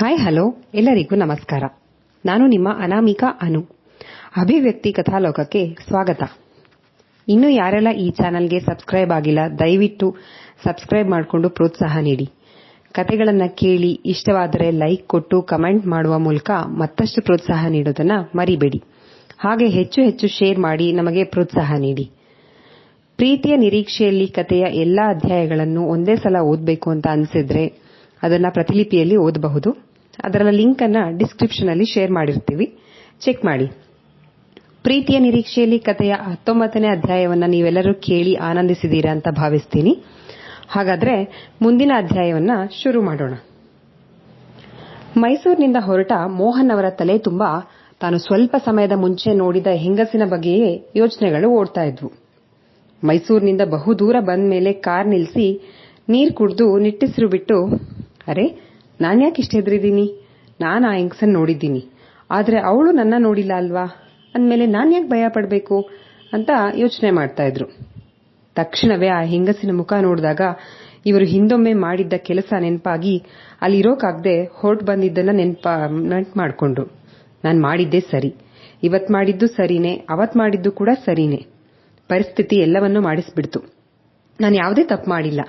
Hi hello ಎಲ್ಲರಿಗೂ ನಮಸ್ಕಾರ. ನಾನು ನಿಮ್ಮ ಅನಾಮಿಕಾ ಅನು. ಅಭಿವ್ಯಕ್ತಿ ಕಥಾಲೋಕಕ್ಕೆ ಸ್ವಾಗತ. ಇನ್ನೂ ಯಾರೆಲ್ಲ ಈ ಚಾನೆಲ್ಗೆ ಸಬ್ಸ್ಕ್ರೈಬ್ ಆಗಿಲ್ಲ, ದಯವಿಟ್ಟು ಸಬ್ಸ್ಕ್ರೈಬ್ ಮಾಡಿಕೊಂಡು ಪ್ರೋತ್ಸಾಹ ನೀಡಿ. ಕತೆಗಳನ್ನು ಕೇಳಿ ಇಷ್ಟವಾದರೆ ಲೈಕ್ ಕೊಟ್ಟು ಕಮೆಂಟ್ ಮಾಡುವ ಮೂಲಕ ಮತ್ತಷ್ಟು ಪ್ರೋತ್ಸಾಹ ನೀಡೋದನ್ನು ಮರಿಬೇಡಿ. ಹಾಗೆ ಹೆಚ್ಚು ಹೆಚ್ಚು ಶೇರ್ ಮಾಡಿ ನಮಗೆ ಪ್ರೋತ್ಸಾಹ ನೀಡಿ. ಪ್ರೀತಿಯ ನಿರೀಕ್ಷೆಯಲ್ಲಿ ಕಥೆಯ ಎಲ್ಲಾ ಅಧ್ಯಾಯಗಳನ್ನು ಒಂದೇ ಸಲ ಓದಬೇಕು ಅಂತ ಅನಿಸಿದ್ರೆ ಅದನ್ನ ಪ್ರತಿಲಿಪಿಯಲ್ಲಿ ಓದಬಹುದು. ಅದರ ಲಿಂಕ್ ಅನ್ನ ಡಿಸ್ಕ್ರಿಪ್ಷನ್ ಅಲ್ಲಿ ಶೇರ್ ಮಾಡಿರ್ತೀವಿ. ಚೆಕ್ ಮಾಡಿ. ಪ್ರೀತಿಯ ನಿರೀಕ್ಷೆಯಲ್ಲಿ ಕಥೆಯ ಹತ್ತೊಂಬತ್ತನೇ ಅಧ್ಯಾಯವನ್ನ ನೀವೆಲ್ಲರೂ ಕೇಳಿ ಆನಂದಿಸಿದ್ದೀರಾ ಅಂತ ಭಾವಿಸ್ತೀನಿ. ಹಾಗಾದ್ರೆ ಮುಂದಿನ ಅಧ್ಯಾಯವನ್ನ ಶುರು ಮಾಡೋಣ. ಮೈಸೂರಿನಿಂದ ಹೊರಟ ಮೋಹನ್ ಅವರ ತಲೆ ತುಂಬಾ ತಾನು ಸ್ವಲ್ಪ ಸಮಯದ ಮುಂಚೆ ನೋಡಿದ ಹೆಂಗಸಿನ ಬಗ್ಗೆಯೇ ಯೋಚನೆಗಳು ಓಡ್ತಾ ಇದ್ವು. ಮೈಸೂರಿನಿಂದ ಬಹುದೂರ ಬಂದ ಮೇಲೆ ಕಾರ್ ನಿಲ್ಲಿಸಿ ನೀರು ಕುಡಿದು ನಿಟ್ಟಿಸಿರು ಬಿಟ್ಟು, ಅರೆ ನಾನ್ಯಾಕೆ ಇಷ್ಟು ಹೆದರಿದ್ದೀನಿ? ನಾನು ಆ ಹೆಂಗಸನ್ ನೋಡಿದ್ದೀನಿ. ಆದರೆ ಅವಳು ನನ್ನ ನೋಡಿಲ್ಲ ಅಲ್ವಾ? ನಾನು ಯಾಕೆ ಭಯ ಪಡಬೇಕು ಅಂತ ಯೋಚನೆ ಮಾಡ್ತಾ ಇದ್ರು. ತಕ್ಷಣವೇ ಆ ಹೆಂಗಸಿನ ಮುಖ ನೋಡಿದಾಗ ಇವರು ಹಿಂದೊಮ್ಮೆ ಮಾಡಿದ್ದ ಕೆಲಸ ನೆನಪಾಗಿ ಅಲ್ಲಿರೋಕಾಗದೆ ಹೊರಟು ಬಂದಿದ್ದನ್ನ ನೆನಪ ನೆನ್ಪು ಮಾಡ್ಕೊಂಡ್ರು ನಾನು ಮಾಡಿದ್ದೇ ಸರಿ. ಇವತ್ ಮಾಡಿದ್ದು ಸರಿನೇ, ಅವತ್ ಮಾಡಿದ್ದು ಕೂಡ ಸರಿನೇ. ಪರಿಸ್ಥಿತಿ ಎಲ್ಲವನ್ನೂ ಮಾಡಿಸ್ಬಿಡ್ತು. ನಾನು ಯಾವುದೇ ತಪ್ಪು ಮಾಡಿಲ್ಲ.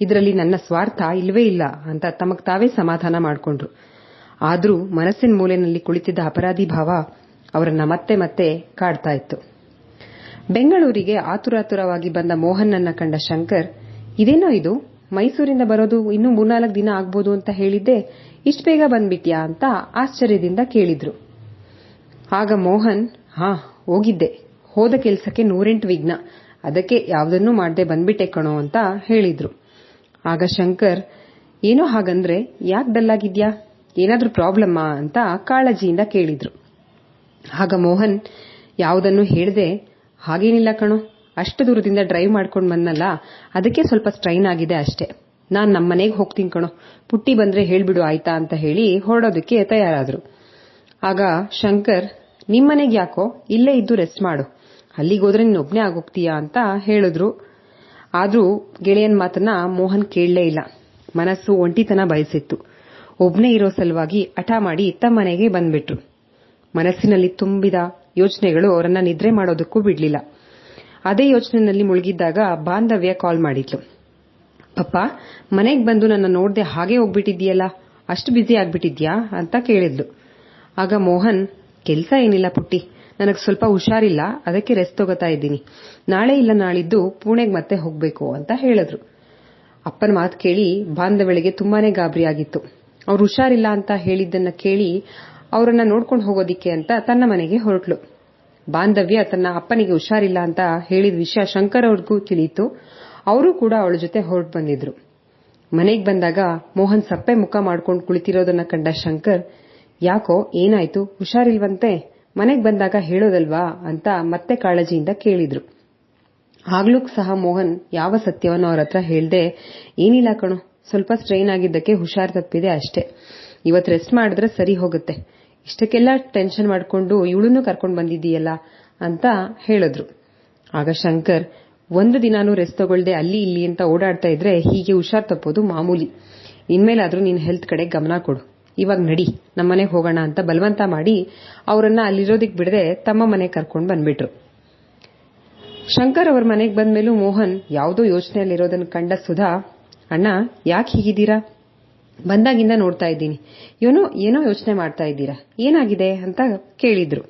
ಇದರಲ್ಲಿ ನನ್ನ ಸ್ವಾರ್ಥ ಇಲ್ಲವೇ ಇಲ್ಲ ಅಂತ ತಮಗೆ ತಾವೇ ಸಮಾಧಾನ ಮಾಡಿಕೊಂಡ್ರು. ಆದರೂ ಮನಸ್ಸಿನ ಮೂಲೆಯಲ್ಲಿ ಕುಳಿತಿದ್ದ ಅಪರಾಧಿ ಭಾವ ಅವರನ್ನ ಮತ್ತೆ ಮತ್ತೆ ಕಾಡ್ತಾ ಇತ್ತು. ಬೆಂಗಳೂರಿಗೆ ಆತುರಾತುರವಾಗಿ ಬಂದ ಮೋಹನ್ನನ್ನ ಕಂಡ ಶಂಕರ್, ಇದೇನೋ ಇದು? ಮೈಸೂರಿಂದ ಬರೋದು ಇನ್ನೂ ಮೂರ್ನಾಲ್ಕು ದಿನ ಆಗ್ಬೋದು ಅಂತ ಹೇಳಿದ್ದೆ ಇಷ್ಟು ಬೇಗ ಬಂದ್ಬಿಟ್ಯಾ ಅಂತ ಆಶ್ಚರ್ಯದಿಂದ ಕೇಳಿದ್ರು. ಆಗ ಮೋಹನ್, ಹಾ, ಹೋಗಿದ್ದೆ. ಹೋದ ಕೆಲಸಕ್ಕೆ ನೂರೆಂಟು ವಿಘ್ನ. ಅದಕ್ಕೆ ಯಾವುದನ್ನೂ ಮಾಡದೆ ಬಂದ್ಬಿಟ್ಟೆ ಕಣೋ ಅಂತ ಹೇಳಿದ್ರು. ಆಗ ಶಂಕರ್, ಏನೋ ಹಾಗಂದ್ರೆ ಯಾಕೆ ಡಲ್ಲಾಗಿದ್ಯಾ? ಏನಾದ್ರೂ ಪ್ರಾಬ್ಲಮ್ಮಾ? ಅಂತ ಕಾಳಜಿಯಿಂದ ಕೇಳಿದ್ರು. ಆಗ ಮೋಹನ್, ಯಾವುದನ್ನು ಹೇಳದೆ ಹಾಗೇನಿಲ್ಲ ಕಣೋ. ಅಷ್ಟು ದೂರದಿಂದ ಡ್ರೈವ್ ಮಾಡ್ಕೊಂಡು ಬಂದಲ್ಲ ಅದಕ್ಕೆ ಸ್ವಲ್ಪ ಸ್ಟ್ರೈನ್ ಆಗಿದೆ ಅಷ್ಟೇ. ನಮ್ಮ ಮನೆಗೆ ಹೋಗ್ತೀನಿ ಕಣೋ. ಪುಟ್ಟಿ ಬಂದ್ರೆ ಹೇಳ್ಬಿಡು ಆಯ್ತಾ? ಅಂತ ಹೇಳಿ ಹೊರಡೋದಕ್ಕೆ ತಯಾರಾದ್ರು. ಆಗ ಶಂಕರ್, ನಿಮ್ಮನೆಗೆ ಯಾಕೋ ಇಲ್ಲೇ ಇದ್ದು ರೆಸ್ಟ್ ಮಾಡು. ಅಲ್ಲಿಗೋದ್ರೆ ನೀನು ಒಬ್ನೇ ಆಗೋಗ್ತೀಯಾ? ಅಂತ ಹೇಳಿದ್ರು. ಆದ್ರೂ ಗೆಳೆಯನ ಮಾತನ್ನ ಮೋಹನ್ ಕೇಳಲೇ ಇಲ್ಲ. ಮನಸ್ಸು ಒಂಟಿತನ ಬಯಸಿತ್ತು. ಒಬ್ಬನೇ ಇರೋ ಸಲುವಾಗಿ ಹಠ ಮಾಡಿ ತಮ್ಮನೆಗೆ ಬಂದ್ಬಿಟ್ರು. ಮನಸ್ಸಿನಲ್ಲಿ ತುಂಬಿದ ಯೋಚನೆಗಳು ಅವರನ್ನ ನಿದ್ರೆ ಮಾಡೋದಕ್ಕೂ ಬಿಡಲಿಲ್ಲ. ಅದೇ ಯೋಚನೆಯಲ್ಲಿ ಮುಳುಗಿದ್ದಾಗ ಬಾಂಧವ್ಯ ಕಾಲ್ ಮಾಡಿದ್ಲು. ಪಪ್ಪ, ಮನೆಗೆ ಬಂದು ನನ್ನ ನೋಡದೆ ಹಾಗೆ ಹೋಗ್ಬಿಟ್ಟಿದ್ಯಲ್ಲ ಅಷ್ಟು ಬ್ಯುಸಿ ಆಗ್ಬಿಟ್ಟಿದ್ಯಾ? ಅಂತ ಕೇಳಿದ್ಲು. ಆಗ ಮೋಹನ್, ಕೆಲ್ಸ ಏನಿಲ್ಲ ಪುಟ್ಟಿ. ನನಗ್ ಸ್ವಲ್ಪ ಹುಷಾರಿಲ್ಲ, ಅದಕ್ಕೆ ರೆಸ್ಟ್ ತಗೋತಾ ಇದ್ದೀನಿ. ನಾಳೆ ಇಲ್ಲ, ನಾಳಿದ್ದು ಪುಣೆಗೆ ಮತ್ತೆ ಹೋಗಬೇಕು ಅಂತ ಹೇಳಿದ್ರು. ಅಪ್ಪನ ಮಾತು ಕೇಳಿ ಬಾಂಧವಳಿಗೆ ತುಂಬಾನೇ ಗಾಬರಿ ಆಗಿತ್ತು. ಅವ್ರು ಹುಷಾರಿಲ್ಲ ಅಂತ ಹೇಳಿದ್ದನ್ನ ಕೇಳಿ ಅವರನ್ನ ನೋಡ್ಕೊಂಡು ಹೋಗೋದಿಕ್ಕೆ ಅಂತ ತನ್ನ ಮನೆಗೆ ಹೊರಟ್ಲು ಬಾಂಧವ್ಯ ತನ್ನ ಅಪ್ಪನಿಗೆ ಹುಷಾರಿಲ್ಲ ಅಂತ ಹೇಳಿದ ವಿಷಯ ಶಂಕರ್ ಅವ್ರಿಗೂ ತಿಳಿಯಿತು. ಅವರು ಕೂಡ ಅವಳ ಜೊತೆ ಹೊರಟು ಬಂದಿದ್ರು. ಮನೆಗೆ ಬಂದಾಗ ಮೋಹನ್ ಸಪ್ಪೆ ಮುಖ ಮಾಡ್ಕೊಂಡು ಕುಳಿತಿರೋದನ್ನ ಕಂಡ ಶಂಕರ್, ಯಾಕೋ, ಏನಾಯ್ತು? ಹುಷಾರಿಲ್ವಂತೆ? ಮನೆಗೆ ಬಂದಾಗ ಹೇಳೋದಲ್ವಾ ಅಂತ ಮತ್ತೆ ಕಾಳಜಿಯಿಂದ ಕೇಳಿದ್ರು. ಆಗ್ಲೂ ಸಹ ಮೋಹನ್ ಯಾವ ಸತ್ಯವನ್ನು ಅವ್ರ ಹತ್ರ ಹೇಳ್ದೆ, ಏನಿಲ್ಲ ಕಣೋ, ಸ್ವಲ್ಪ ಸ್ಟ್ರೈನ್ ಆಗಿದ್ದಕ್ಕೆ ಹುಷಾರ್ ತಪ್ಪಿದೆ ಅಷ್ಟೇ. ಇವತ್ತು ರೆಸ್ಟ್ ಮಾಡಿದ್ರೆ ಸರಿ ಹೋಗುತ್ತೆ. ಇಷ್ಟಕ್ಕೆಲ್ಲ ಟೆನ್ಷನ್ ಮಾಡ್ಕೊಂಡು ಇವಳನ್ನು ಕರ್ಕೊಂಡು ಬಂದಿದ್ದೀಯಲ್ಲ ಅಂತ ಹೇಳಿದ್ರು. ಆಗ ಶಂಕರ್, ಒಂದು ದಿನಾನೂ ರೆಸ್ಟ್ ತಗೊಳ್ದೆ ಅಲ್ಲಿ ಇಲ್ಲಿ ಅಂತ ಓಡಾಡ್ತಾ ಇದ್ರೆ ಹೀಗೆ ಹುಷಾರ್ ತಪ್ಪೋದು ಮಾಮೂಲಿ. ಇನ್ಮೇಲಾದ್ರೂ ನೀನ್ ಹೆಲ್ತ್ ಕಡೆ ಗಮನ ಕೊಡು. ಇವಾಗ ನಡಿ ನಮ್ಮನೆಗೆ ಹೋಗೋಣ ಅಂತ ಬಲವಂತ ಮಾಡಿ ಅವರನ್ನ ಅಲ್ಲಿರೋದಿಕ್ ಬಿಡದೆ ತಮ್ಮ ಮನೆಗೆ ಕರ್ಕೊಂಡು ಬಂದ್ಬಿಟ್ರು. ಶಂಕರ್ ಅವ್ರ ಮನೆಗೆ ಬಂದ್ಮೇಲೂ ಮೋಹನ್ ಯಾವುದೋ ಯೋಚನೆಯಲ್ಲಿರೋದನ್ನು ಕಂಡ ಸುಧಾ, ಅಣ್ಣ, ಯಾಕೆ ಹೀಗಿದ್ದೀರಾ? ಬಂದಾಗಿಂದ ನೋಡ್ತಾ ಇದ್ದೀನಿ. ಏನೋ ಏನೋ ಯೋಚನೆ ಮಾಡ್ತಾ ಇದ್ದೀರಾ? ಏನಾಗಿದೆ? ಅಂತ ಕೇಳಿದ್ರು.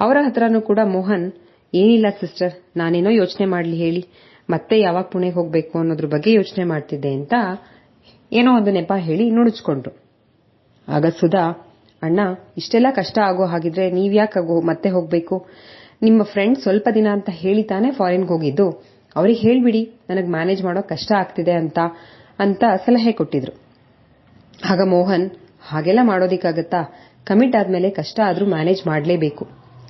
ಅವರ ಹತ್ರನೂ ಕೂಡ ಮೋಹನ್, ಏನಿಲ್ಲ ಸಿಸ್ಟರ್, ನಾನೇನೋ ಯೋಚನೆ ಮಾಡ್ಲಿ ಹೇಳಿ. ಮತ್ತೆ ಯಾವಾಗ ಪುಣೆಗೆ ಹೋಗಬೇಕು ಅನ್ನೋದ್ರ ಬಗ್ಗೆ ಯೋಚನೆ ಮಾಡ್ತಿದ್ದೆ ಅಂತ ಏನೋ ಒಂದು ನೆಪ ಹೇಳಿ ನುಣುಚ್ಕೊಂಡ್ರು. ಆಗ ಸುಧಾ, ಅಣ್ಣ, ಇಷ್ಟೆಲ್ಲ ಕಷ್ಟ ಆಗೋ ಹಾಗಿದ್ರೆ ನೀವ್ಯಾಕೆ ಮತ್ತೆ ಹೋಗಬೇಕು? ನಿಮ್ಮ ಫ್ರೆಂಡ್ ಸ್ವಲ್ಪ ದಿನ ಅಂತ ಹೇಳಿ ತಾನೇ ಫಾರಿನ್ಗೆ ಹೋಗಿದ್ದು. ಅವ್ರಿಗೆ ಹೇಳ್ಬಿಡಿ, ನನಗೆ ಮ್ಯಾನೇಜ್ ಮಾಡೋ ಕಷ್ಟ ಆಗ್ತಿದೆ ಅಂತ ಅಂತ ಸಲಹೆ ಕೊಟ್ಟಿದ್ರು. ಆಗ ಮೋಹನ್, ಹಾಗೆಲ್ಲ ಮಾಡೋದಿಕ್ಕಾಗತ್ತಾ? ಕಮಿಟ್ ಆದ್ಮೇಲೆ ಕಷ್ಟ ಆದ್ರೂ ಮ್ಯಾನೇಜ್ ಮಾಡಲೇಬೇಕು.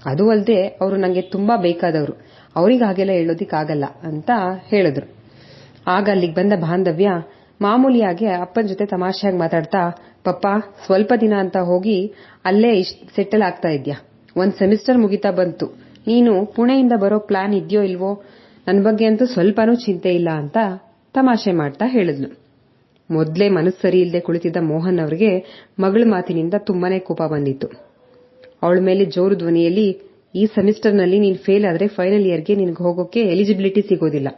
ಅದು ಅಲ್ಲದೆ ಅವರು ನನಗೆ ತುಂಬಾ ಬೇಕಾದವರು. ಅವ್ರಿಗೆ ಹಾಗೆಲ್ಲ ಹೇಳೋದಿಕ್ಕಾಗಲ್ಲ, ಅಂತ ಹೇಳಿದ್ರು. ಆಗ ಅಲ್ಲಿಗೆ ಬಂದ ಬಾಂಧವ್ಯ ಮಾಮೂಲಿಯಾಗಿ ಅಪ್ಪನ ಜೊತೆ ತಮಾಷೆಯಾಗಿ ಮಾತಾಡ್ತಾ, ಪಪ್ಪ, ಸ್ವಲ್ಪ ದಿನ ಅಂತ ಹೋಗಿ ಅಲ್ಲೇ ಸೆಟಲ್ ಆಗ್ತಾ ಇದ್ಯಾ? ಒಂದ್ ಸೆಮಿಸ್ಟರ್ ಮುಗಿತಾ ಬಂತು. ನೀನು ಪುಣೆಯಿಂದ ಬರೋ ಪ್ಲಾನ್ ಇದೆಯೋ ಇಲ್ವೋ? ನನ್ನ ಬಗ್ಗೆ ಅಂತೂ ಸ್ವಲ್ಪನೂ ಚಿಂತೆ ಇಲ್ಲ ಅಂತ ತಮಾಷೆ ಮಾಡ್ತಾ ಹೇಳಿದ್ಲು. ಮೊದ್ಲೇ ಮನಸ್ಸು ಸರಿ ಇಲ್ಲದೆ ಕುಳಿತಿದ್ದ ಮೋಹನ್ ಅವರಿಗೆ ಮಗಳ ಮಾತಿನಿಂದ ತುಂಬಾನೇ ಕೋಪ ಬಂದಿತ್ತು. ಅವಳ ಮೇಲೆ ಜೋರು ಧ್ವನಿಯಲ್ಲಿ, ಈ ಸೆಮಿಸ್ಟರ್ನಲ್ಲಿ ನೀನು ಫೇಲ್ ಆದ್ರೆ ಫೈನಲ್ ಇಯರ್ಗೆ ನಿನಗೆ ಹೋಗೋಕೆ ಎಲಿಜಿಬಿಲಿಟಿ ಸಿಗೋದಿಲ್ಲ.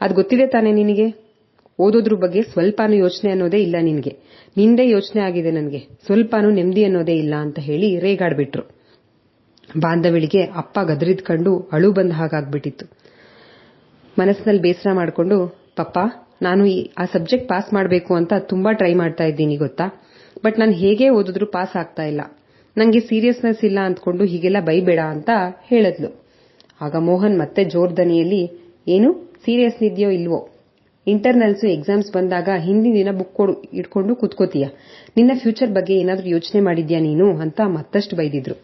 ಅದು ಗೊತ್ತಿದೆ ತಾನೇ ನಿನಗೆ? ಓದೋದ್ರ ಬಗ್ಗೆ ಸ್ವಲ್ಪನೂ ಯೋಚನೆ ಅನ್ನೋದೇ ಇಲ್ಲ ನಿನಗೆ. ನಿಂದೇ ಯೋಚನೆ ಆಗಿದೆ ನನಗೆ. ಸ್ವಲ್ಪನೂ ನೆಮ್ಮದಿ ಅನ್ನೋದೇ ಇಲ್ಲ ಅಂತ ಹೇಳಿ ರೇಗಾಡ್ಬಿಟ್ರು. ಬಾಂಧವಳಿಗೆ ಅಪ್ಪ ಗದರಿದ್ ಕಂಡು ಅಳು ಬಂದ ಹಾಗಾಗ್ಬಿಟ್ಟಿತ್ತು. ಮನಸ್ಸಿನಲ್ಲಿ ಬೇಸರ ಮಾಡಿಕೊಂಡು, ಪಪ್ಪ, ನಾನು ಆ ಸಬ್ಜೆಕ್ಟ್ ಪಾಸ್ ಮಾಡಬೇಕು ಅಂತ ತುಂಬಾ ಟ್ರೈ ಮಾಡ್ತಾ ಇದ್ದೀನಿ ಗೊತ್ತಾ? ಬಟ್ ನಾನು ಹೇಗೆ ಓದಿದ್ರು ಪಾಸ್ ಆಗ್ತಾ ಇಲ್ಲ. ನನಗೆ ಸೀರಿಯಸ್ನೆಸ್ ಇಲ್ಲ ಅಂದ್ಕೊಂಡು ಹೀಗೆಲ್ಲ ಬೈಬೇಡ ಅಂತ ಹೇಳಿದ್ಲು. ಆಗ ಮೋಹನ್ ಮತ್ತೆ ಜೋರ್ದನಿಯಲ್ಲಿ, ಏನು? ಸೀರಿಯಸ್ ಇದೆಯೋ ಇಲ್ವೋ? ಇಂಟರ್ನಲ್ಸ್ ಎಕ್ಸಾಮ್ಸ್ ಬಂದಾಗ ಹಿಂದಿನ ದಿನ ಬುಕ್ ಇಟ್ಕೊಂಡು ಕೂತ್ಕೋತೀಯ. ನಿನ್ನ ಫ್ಯೂಚರ್ ಬಗ್ಗೆ ಏನಾದರೂ ಯೋಚನೆ ಮಾಡಿದ್ಯಾ ನೀನು ಅಂತ ಮತ್ತಷ್ಟು ಬೈದಿದ್ರು.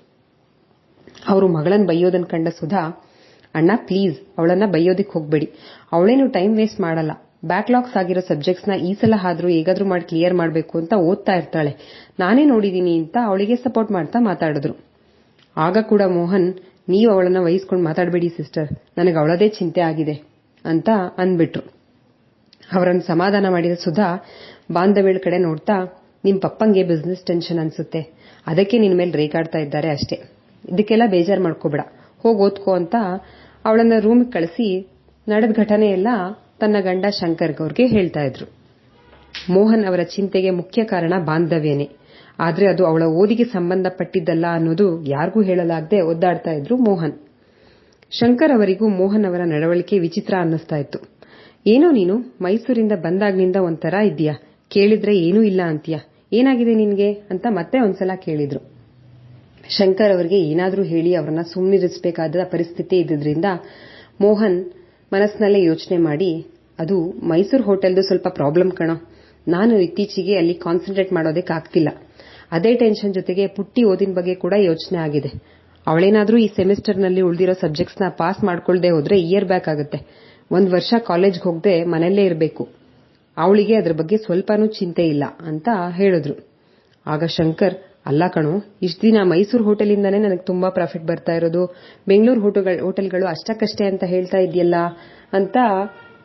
ಅವರು ಮಗಳನ್ನ ಬೈಯೋದನ್ ಕಂಡ ಸುಧಾ, ಅಣ್ಣ ಪ್ಲೀಸ್ ಅವಳನ್ನ ಬೈಯೋದಕ್ಕೆ ಹೋಗ್ಬೇಡಿ. ಅವಳೇನು ಟೈಮ್ ವೇಸ್ಟ್ ಮಾಡಲ್ಲ. ಬ್ಯಾಕ್ಲಾಗ್ಸ್ ಆಗಿರೋ ಸಬ್ಜೆಕ್ಟ್ಸ್ನ ಈ ಸಲ ಆದ್ರೂ ಹೇಗಾದ್ರೂ ಮಾಡಿ ಕ್ಲಿಯರ್ ಮಾಡಬೇಕು ಅಂತ ಓದ್ತಾ ಇರ್ತಾಳೆ. ನಾನೇ ನೋಡಿದೀನಿ ಅಂತ ಅವಳಿಗೆ ಸಪೋರ್ಟ್ ಮಾಡ್ತಾ ಮಾತಾಡಿದ್ರು. ಆಗ ಕೂಡ ಮೋಹನ್, ನೀವು ಅವಳನ್ನ ವಹಿಸ್ಕೊಂಡು ಮಾತಾಡಬೇಡಿ ಸಿಸ್ಟರ್ ನನಗೆ ಅವಳದೇ ಚಿಂತೆ ಆಗಿದೆ ಅಂತ ಅಂದ್ಬಿಟ್ರು. ಅವರನ್ನು ಸಮಾಧಾನ ಮಾಡಿದ ಸುಧಾ ಬಾಂಧವ್ಯಳ ಕಡೆ ನೋಡ್ತಾ ನಿಮ್ ಪಪ್ಪಂಗೆ ಬಿಸ್ನೆಸ್ ಟೆನ್ಷನ್ ಅನ್ಸುತ್ತೆ. ಅದಕ್ಕೆ ನಿನ್ ಮೇಲೆ ರೇಗಾಡ್ತಾ ಇದ್ದಾರೆ ಅಷ್ಟೇ. ಇದಕ್ಕೆಲ್ಲ ಬೇಜಾರ್ ಮಾಡ್ಕೋಬೇಡ. ಹೋಗ್ ಓದ್ಕೋ ಅಂತ ಅವಳನ್ನ ರೂಮ್ ಕಳಿಸಿ ನಡೆದ ಘಟನೆ ಎಲ್ಲ ತನ್ನ ಗಂಡ ಶಂಕರ್ ಗೌರ್ಗೆ ಹೇಳ್ತಾ ಇದ್ರು. ಮೋಹನ್ ಅವರ ಚಿಂತೆಗೆ ಮುಖ್ಯ ಕಾರಣ ಬಾಂಧವ್ಯನೇ. ಆದ್ರೆ ಅದು ಅವಳ ಓದಿಗೆ ಸಂಬಂಧಪಟ್ಟಿದ್ದಲ್ಲ ಅನ್ನೋದು ಯಾರಿಗೂ ಹೇಳಲಾಗದೆ ಒದ್ದಾಡ್ತಾ ಇದ್ರು ಮೋಹನ್. ಶಂಕರ್ ಅವರಿಗೂ ಮೋಹನ್ ಅವರ ನಡವಳಿಕೆ ವಿಚಿತ್ರ ಅನ್ನಿಸ್ತಾ ಇತ್ತು. ಏನೋ ನೀನು ಮೈಸೂರಿಂದ ಬಂದಾಗ್ನಿಂದ ಒಂಥರ ಇದ್ದೀಯಾ? ಕೇಳಿದ್ರೆ ಏನೂ ಇಲ್ಲ ಅಂತೀಯ? ಏನಾಗಿದೆ ನಿನ್ಗೆ ಅಂತ ಮತ್ತೆ ಒಂದ್ಸಲ ಕೇಳಿದ್ರು. ಶಂಕರ್ ಅವರಿಗೆ ಏನಾದರೂ ಹೇಳಿ ಅವರನ್ನ ಸುಮ್ಮನಿರಿಸಬೇಕಾದ ಪರಿಸ್ಥಿತಿ ಇದ್ದಿದ್ರಿಂದ ಮೋಹನ್ ಮನಸ್ಸಿನಲ್ಲೇ ಯೋಚನೆ ಮಾಡಿ, ಅದು ಮೈಸೂರು ಹೋಟೆಲ್ದು ಸ್ವಲ್ಪ ಪ್ರಾಬ್ಲಮ್ ಕಣೋ. ನಾನು ಇತ್ತೀಚೆಗೆ ಅಲ್ಲಿ ಕಾನ್ಸಂಟ್ರೇಟ್ ಮಾಡೋದಕ್ಕಾಗ್ತಿಲ್ಲ ಅದೇ ಟೆನ್ಷನ್ ಜೊತೆಗೆ ಪುಟ್ಟಿ ಓದಿನ ಬಗ್ಗೆ ಕೂಡ ಯೋಚನೆ ಆಗಿದೆ. ಅವಳೇನಾದರೂ ಈ ಸೆಮಿಸ್ಟರ್ನಲ್ಲಿ ಉಳಿದಿರೋ ಸಬ್ಜೆಕ್ಟ್ಸ್ನ ಪಾಸ್ ಮಾಡ್ಕೊಳ್ಳದೆ ಹೋದ್ರೆ ಇಯರ್ ಬ್ಯಾಕ್ ಆಗುತ್ತೆ. ಒಂದ್ ವರ್ಷ ಕಾಲೇಜ್ಗೆ ಹೋಗದೆ ಮನೆಯಲ್ಲೇ ಇರಬೇಕು. ಅವಳಿಗೆ ಅದ್ರ ಬಗ್ಗೆ ಸ್ವಲ್ಪನೂ ಚಿಂತೆ ಇಲ್ಲ ಅಂತ ಹೇಳಿದ್ರು. ಆಗ ಶಂಕರ್, ಅಲ್ಲ ಕಣೋ, ಇಷ್ಟು ದಿನ ಮೈಸೂರು ಹೋಟೆಲಿಂದಾನೇ ನನಗೆ ತುಂಬಾ ಪ್ರಾಫಿಟ್ ಬರ್ತಾ ಇರೋದು. ಬೆಂಗಳೂರು ಹೋಟೆಲ್ಗಳು ಅಷ್ಟಕ್ಕಷ್ಟೇ ಅಂತ ಹೇಳ್ತಾ ಇದೆಯಲ್ಲ? ಅಂತ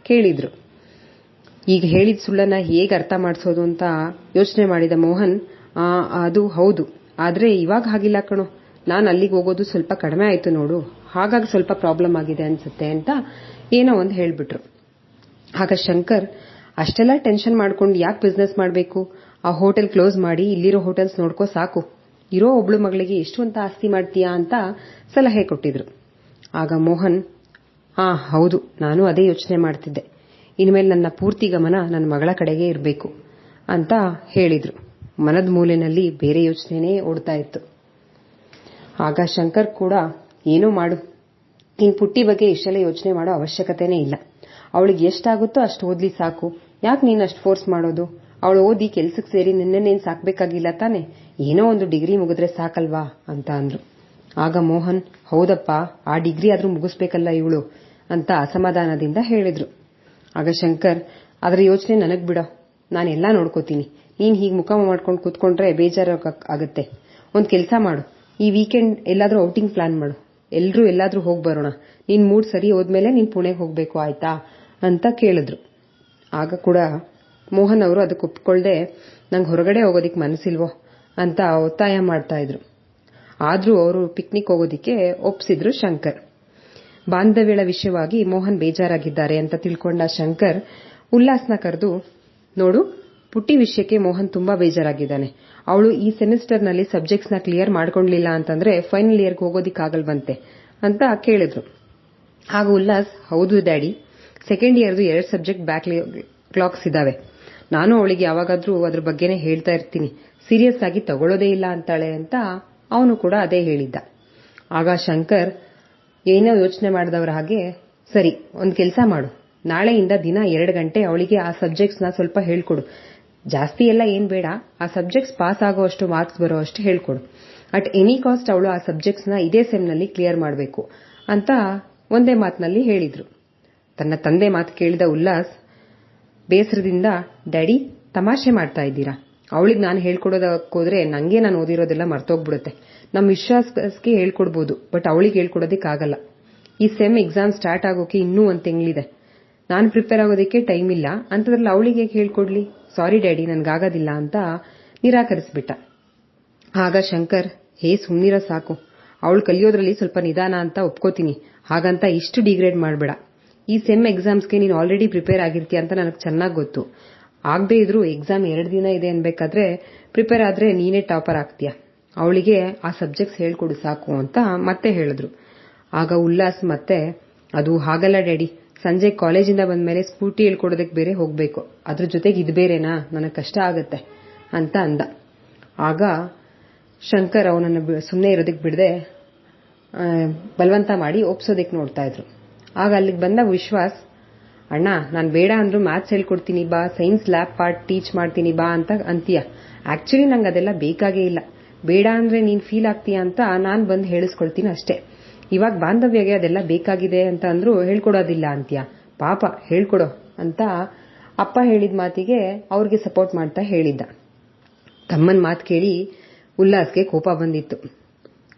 ಕೇಳಿದ್ರು. ಈಗ ಹೇಳಿದ ಸುಳ್ಳನ್ನ ಹೇಗೆ ಅರ್ಥ ಮಾಡಿಸೋದು ಅಂತ ಯೋಚನೆ ಮಾಡಿದ ಮೋಹನ್ ಅದು ಹೌದು. ಆದ್ರೆ ಇವಾಗ ಹಾಗಿಲ್ಲ ಕಣೋ. ನಾನು ಅಲ್ಲಿಗೆ ಹೋಗೋದು ಸ್ವಲ್ಪ ಕಡಿಮೆ ಆಯ್ತು ನೋಡು. ಹಾಗಾಗಿ ಸ್ವಲ್ಪ ಪ್ರಾಬ್ಲಮ್ ಆಗಿದೆ ಅನ್ಸುತ್ತೆ ಅಂತ ಏನೋ ಒಂದು ಹೇಳ್ಬಿಟ್ರು. ಆಗ ಶಂಕರ್, ಅಷ್ಟೆಲ್ಲ ಟೆನ್ಷನ್ ಮಾಡ್ಕೊಂಡು ಯಾಕೆ ಬಿಸ್ನೆಸ್ ಮಾಡಬೇಕು? ಆ ಹೋಟೆಲ್ ಕ್ಲೋಸ್ ಮಾಡಿ ಇಲ್ಲಿರೋ ಹೋಟೆಲ್ಸ್ ನೋಡ್ಕೋ ಸಾಕು. ಇರೋ ಒಬ್ಳು ಮಗಳಿಗೆ ಎಷ್ಟು ಅಂತ ಆಸ್ತಿ ಮಾಡ್ತೀಯಾ ಅಂತ ಸಲಹೆ ಕೊಟ್ಟಿದ್ರು. ಆಗ ಮೋಹನ್, ಆ, ಹೌದು, ನಾನು ಅದೇ ಯೋಚನೆ ಮಾಡ್ತಿದ್ದೆ. ಇನ್ಮೇಲೆ ನನ್ನ ಪೂರ್ತಿ ಗಮನ ನನ್ನ ಮಗಳ ಕಡೆಗೆ ಇರಬೇಕು ಅಂತ ಹೇಳಿದ್ರು. ಮನದ ಮೂಲೆಯಲ್ಲಿ ಬೇರೆ ಯೋಚನೆನೇ ಓಡ್ತಾ ಇತ್ತು. ಆಗ ಶಂಕರ್ ಕೂಡ, ಏನೂ ಮಾಡು ನೀನ್ ಪುಟ್ಟಿ ಬಗ್ಗೆ ಇಷ್ಟೆಲ್ಲ ಯೋಚನೆ ಮಾಡೋ ಅವಶ್ಯಕತೆನೇ ಇಲ್ಲ. ಅವಳಿಗೆ ಎಷ್ಟಾಗುತ್ತೋ ಅಷ್ಟು ಓದ್ಲಿ ಸಾಕು. ಯಾಕೆ ನೀನು ಅಷ್ಟು ಫೋರ್ಸ್ ಮಾಡೋದು? ಅವಳು ಓದಿ ಕೆಲ್ಸಕ್ಕೆ ಸೇರಿ ನಿನ್ನೇನು ಸಾಕ್ಬೇಕಾಗಿಲ್ಲ ತಾನೆ? ಏನೋ ಒಂದು ಡಿಗ್ರಿ ಮುಗಿದ್ರೆ ಸಾಕಲ್ವಾ? ಅಂತ ಅಂದ್ರು. ಆಗ ಮೋಹನ್, ಹೌದಪ್ಪ, ಆ ಡಿಗ್ರಿ ಆದ್ರೂ ಮುಗಿಸ್ಬೇಕಲ್ಲ ಇವಳು? ಅಂತ ಅಸಮಾಧಾನದಿಂದ ಹೇಳಿದ್ರು. ಆಗ ಶಂಕರ್, ಅದರ ಯೋಚನೆ ನನಗ್ ಬಿಡೋ. ನಾನೆಲ್ಲ ನೋಡ್ಕೋತೀನಿ. ನೀನ್ ಹೀಗೆ ಮುಖ ಮಾಡ್ಕೊಂಡು ಕೂತ್ಕೊಂಡ್ರೆ ಬೇಜಾರು ಆಗುತ್ತೆ. ಒಂದ್ ಕೆಲಸ ಮಾಡು. ಈ ವೀಕೆಂಡ್ ಎಲ್ಲಾದ್ರೂ ಔಟಿಂಗ್ ಪ್ಲಾನ್ ಮಾಡು. ಎಲ್ರೂ ಎಲ್ಲಾದ್ರೂ ಹೋಗಿ ಬರೋಣ. ನಿನ್ನ ಮೂಡ್ ಸರಿ ಹೋದ್ಮೇಲೆ ನೀನು ಪುಣೆಗೆ ಹೋಗಬೇಕು, ಆಯ್ತಾ? ಅಂತ ಕೇಳಿದ್ರು. ಆಗ ಕೂಡ ಮೋಹನ್ ಅವರು ಅದಕ್ಕೆ ಒಪ್ಕೊಳ್ದೆ, ನಂಗೆ ಹೊರಗಡೆ ಹೋಗೋದಿಕ್ ಮನಸ್ಸಿಲ್ವೋ ಅಂತ ಒತ್ತಾಯ ಮಾಡ್ತಾ ಇದ್ರು. ಆದ್ರೂ ಅವರು ಪಿಕ್ನಿಕ್ ಹೋಗೋದಿಕ್ಕೆ ಒಪ್ಪಿಸಿದ್ರು ಶಂಕರ್. ಬಾಂಧವ್ಯಳ ವಿಷಯವಾಗಿ ಮೋಹನ್ ಬೇಜಾರಾಗಿದ್ದಾರೆ ಅಂತ ತಿಳ್ಕೊಂಡ ಶಂಕರ್ ಉಲ್ಲಾಸ್ನ ಕರೆದು, ನೋಡು ಪುಟ್ಟಿ ವಿಷಯಕ್ಕೆ ಮೋಹನ್ ತುಂಬಾ ಬೇಜಾರಾಗಿದ್ದಾನೆ. ಅವಳು ಈ ಸೆಮಿಸ್ಟರ್ನಲ್ಲಿ ಸಬ್ಜೆಕ್ಟ್ಸ್ನ ಕ್ಲಿಯರ್ ಮಾಡ್ಕೊಂಡ್ಲಿಲ್ಲ ಅಂತಂದ್ರೆ ಫೈನಲ್ ಇಯರ್ಗೆ ಹೋಗೋದಿಕ್ಕಾಗಲ್ವಂತೆ ಅಂತ ಕೇಳಿದ್ರು. ಆಗ ಉಲ್ಲಾಸ್, ಹೌದು ಡ್ಯಾಡಿ. ಸೆಕೆಂಡ್ ಇಯರ್ದು ಎರಡು ಸಬ್ಜೆಕ್ಟ್ ಬ್ಯಾಕ್ ಕ್ಲಾಕ್ಸ್ ಇದಾವೆ. ನಾನು ಅವಳಿಗೆ ಯಾವಾಗಾದ್ರೂ ಅದ್ರ ಬಗ್ಗೆನೇ ಹೇಳ್ತಾ ಇರ್ತೀನಿ. ಸೀರಿಯಸ್ ಆಗಿ ತಗೊಳ್ಳೋದೇ ಇಲ್ಲ ಅಂತಾಳೆ ಅಂತ ಅವನು ಕೂಡ ಅದೇ ಹೇಳಿದ್ದ. ಆಗ ಶಂಕರ್, ಏನೋ ಯೋಚನೆ ಮಾಡಿದವರ ಹಾಗೆ, ಸರಿ, ಒಂದ್ ಕೆಲಸ ಮಾಡು. ನಾಳೆಯಿಂದ ದಿನ ಎರಡು ಗಂಟೆ ಅವಳಿಗೆ ಆ ಸಬ್ಜೆಕ್ಟ್ಸ್ನ ಸ್ವಲ್ಪ ಹೇಳ್ಕೊಡು. ಜಾಸ್ತಿ ಎಲ್ಲ ಏನ್ ಬೇಡ, ಆ ಸಬ್ಜೆಕ್ಟ್ಸ್ ಪಾಸ್ ಆಗೋಷ್ಟು ಮಾರ್ಕ್ಸ್ ಬರೋ ಅಷ್ಟು ಹೇಳ್ಕೊಡು. ಅಟ್ ಎನಿ ಕಾಸ್ಟ್ ಅವಳು ಆ ಸಬ್ಜೆಕ್ಟ್ಸ್ನ ಇದೇ ಸೆಮ್ನಲ್ಲಿ ಕ್ಲಿಯರ್ ಮಾಡಬೇಕು ಅಂತ ಒಂದೇ ಮಾತಿನಲ್ಲಿ ಹೇಳಿದ್ರು. ತನ್ನ ತಂದೆ ಮಾತು ಕೇಳಿದ ಉಲ್ಲಾಸ್, ಬೇಸರದಿಂದ, ಡ್ಯಾಡಿ, ತಮಾಷೆ ಮಾಡ್ತಾ ಇದ್ದೀರಾ? ಅವಳಿಗೆ ನಾನು ಹೇಳ್ಕೊಡೋದಕ್ಕೋದ್ರೆ ನಂಗೆ ನಾನು ಓದಿರೋದೆಲ್ಲ ಮರ್ತೋಗ್ಬಿಡುತ್ತೆ. ನಮ್ಮ ವಿಶ್ವಾಸಕ್ಕೆ ಹೇಳ್ಕೊಡ್ಬೋದು ಬಟ್ ಅವಳಿಗೆ ಹೇಳ್ಕೊಡೋದಕ್ಕಾಗಲ್ಲ. ಈ ಸೆಮ್ ಎಕ್ಸಾಮ್ ಸ್ಟಾರ್ಟ್ ಆಗೋಕೆ ಇನ್ನೂ ಒಂದು ತಿಂಗಳಿದೆ. ನಾನು ಪ್ರಿಪೇರ್ ಆಗೋದಕ್ಕೆ ಟೈಮ್ ಇಲ್ಲ. ಅಂತದ್ರಲ್ಲಿ ಅವಳಿಗೆ ಹೇಳ್ಕೊಡ್ಲಿ? ಸಾರಿ ಡ್ಯಾಡಿ, ನನಗಾಗೋದಿಲ್ಲ ಅಂತ ನಿರಾಕರಿಸ್ಬಿಟ್ಟ. ಆಗ ಶಂಕರ್, ಹೇ ಸುಮ್ನಿರ ಸಾಕು. ಅವಳು ಕಲಿಯೋದ್ರಲ್ಲಿ ಸ್ವಲ್ಪ ನಿಧಾನ ಅಂತ ಒಪ್ಕೋತೀನಿ. ಹಾಗಂತ ಇಷ್ಟು ಡಿಗ್ರೇಡ್ ಮಾಡಬೇಡ. ಈ ಸೆಮ್ ಎಕ್ಸಾಮ್ಸ್ಗೆ ನೀನು ಆಲ್ರೆಡಿ ಪ್ರಿಪೇರ್ ಆಗಿರ್ತೀಯ ಅಂತ ನನಗೆ ಚೆನ್ನಾಗಿ ಗೊತ್ತು. ಆಗದೇ ಇದ್ರೂ ಎಕ್ಸಾಮ್ ಎರಡು ದಿನ ಇದೆ ಅನ್ಬೇಕಾದ್ರೆ ಪ್ರಿಪೇರ್ ಆದ್ರೆ ನೀನೇ ಟಾಪರ್ ಆಗ್ತೀಯ. ಅವಳಿಗೆ ಆ ಸಬ್ಜೆಕ್ಟ್ಸ್ ಹೇಳ್ಕೊಡು ಸಾಕು ಅಂತ ಮತ್ತೆ ಹೇಳಿದ್ರು. ಆಗ ಉಲ್ಲಾಸ್ ಮತ್ತೆ, ಅದು ಹಾಗಲ್ಲ ಡ್ಯಾಡಿ. ಸಂಜೆ ಕಾಲೇಜಿಂದ ಬಂದ್ಮೇಲೆ ಸ್ಕೂಟಿ ಹೇಳ್ಕೊಡೋದಕ್ಕೆ ಬೇರೆ ಹೋಗ್ಬೇಕು. ಅದ್ರ ಜೊತೆಗೆ ಇದು ಬೇರೆನಾ? ನನಗೆ ಕಷ್ಟ ಆಗುತ್ತೆ ಅಂತ ಅಂದ. ಆಗ ಶಂಕರ್ ಅವನನ್ನು ಸುಮ್ಮನೆ ಇರೋದಕ್ಕೆ ಬಿಡದೆ ಬಲವಂತ ಮಾಡಿ ಒಪ್ಸೋದಕ್ಕೆ ನೋಡ್ತಾ ಇದ್ರು. ಆಗ ಅಲ್ಲಿಗೆ ಬಂದ ವಿಶ್ವಾಸ್, ಅಣ್ಣ, ನಾನು ಬೇಡ ಅಂದ್ರೂ ಮ್ಯಾಥ್ಸ್ ಹೇಳ್ಕೊಡ್ತೀನಿ ಬಾ ಸೈನ್ಸ್ ಲ್ಯಾಬ್ ಪಾರ್ಟ್ ಟೀಚ್ ಮಾಡ್ತೀನಿ ಬಾ ಅಂತ ಅಂತೀಯ. ಆಕ್ಚುಲಿ ನಂಗೆ ಅದೆಲ್ಲ ಬೇಕಾಗೇ ಇಲ್ಲ. ಬೇಡ ಅಂದ್ರೆ ನೀನ್ ಫೀಲ್ ಆಗ್ತೀಯ ಅಂತ ನಾನು ಬಂದು ಹೇಳಿಸ್ಕೊಳ್ತೀನಿ ಅಷ್ಟೇ. ಇವಾಗ ಬಾಂಧವ್ಯಗೆ ಅದೆಲ್ಲ ಬೇಕಾಗಿದೆ ಅಂತ ಅಂದ್ರೂ ಹೇಳ್ಕೊಡೋದಿಲ್ಲ ಅಂತ್ಯ. ಪಾಪ ಹೇಳ್ಕೊಡೋ ಅಂತ ಅಪ್ಪ ಹೇಳಿದ ಮಾತಿಗೆ ಅವ್ರಿಗೆ ಸಪೋರ್ಟ್ ಮಾಡ್ತಾ ಹೇಳಿದ್ದ. ತಮ್ಮನ್ ಮಾತು ಕೇಳಿ ಉಲ್ಲಾಸ್ಗೆ ಕೋಪ ಬಂದಿತ್ತು.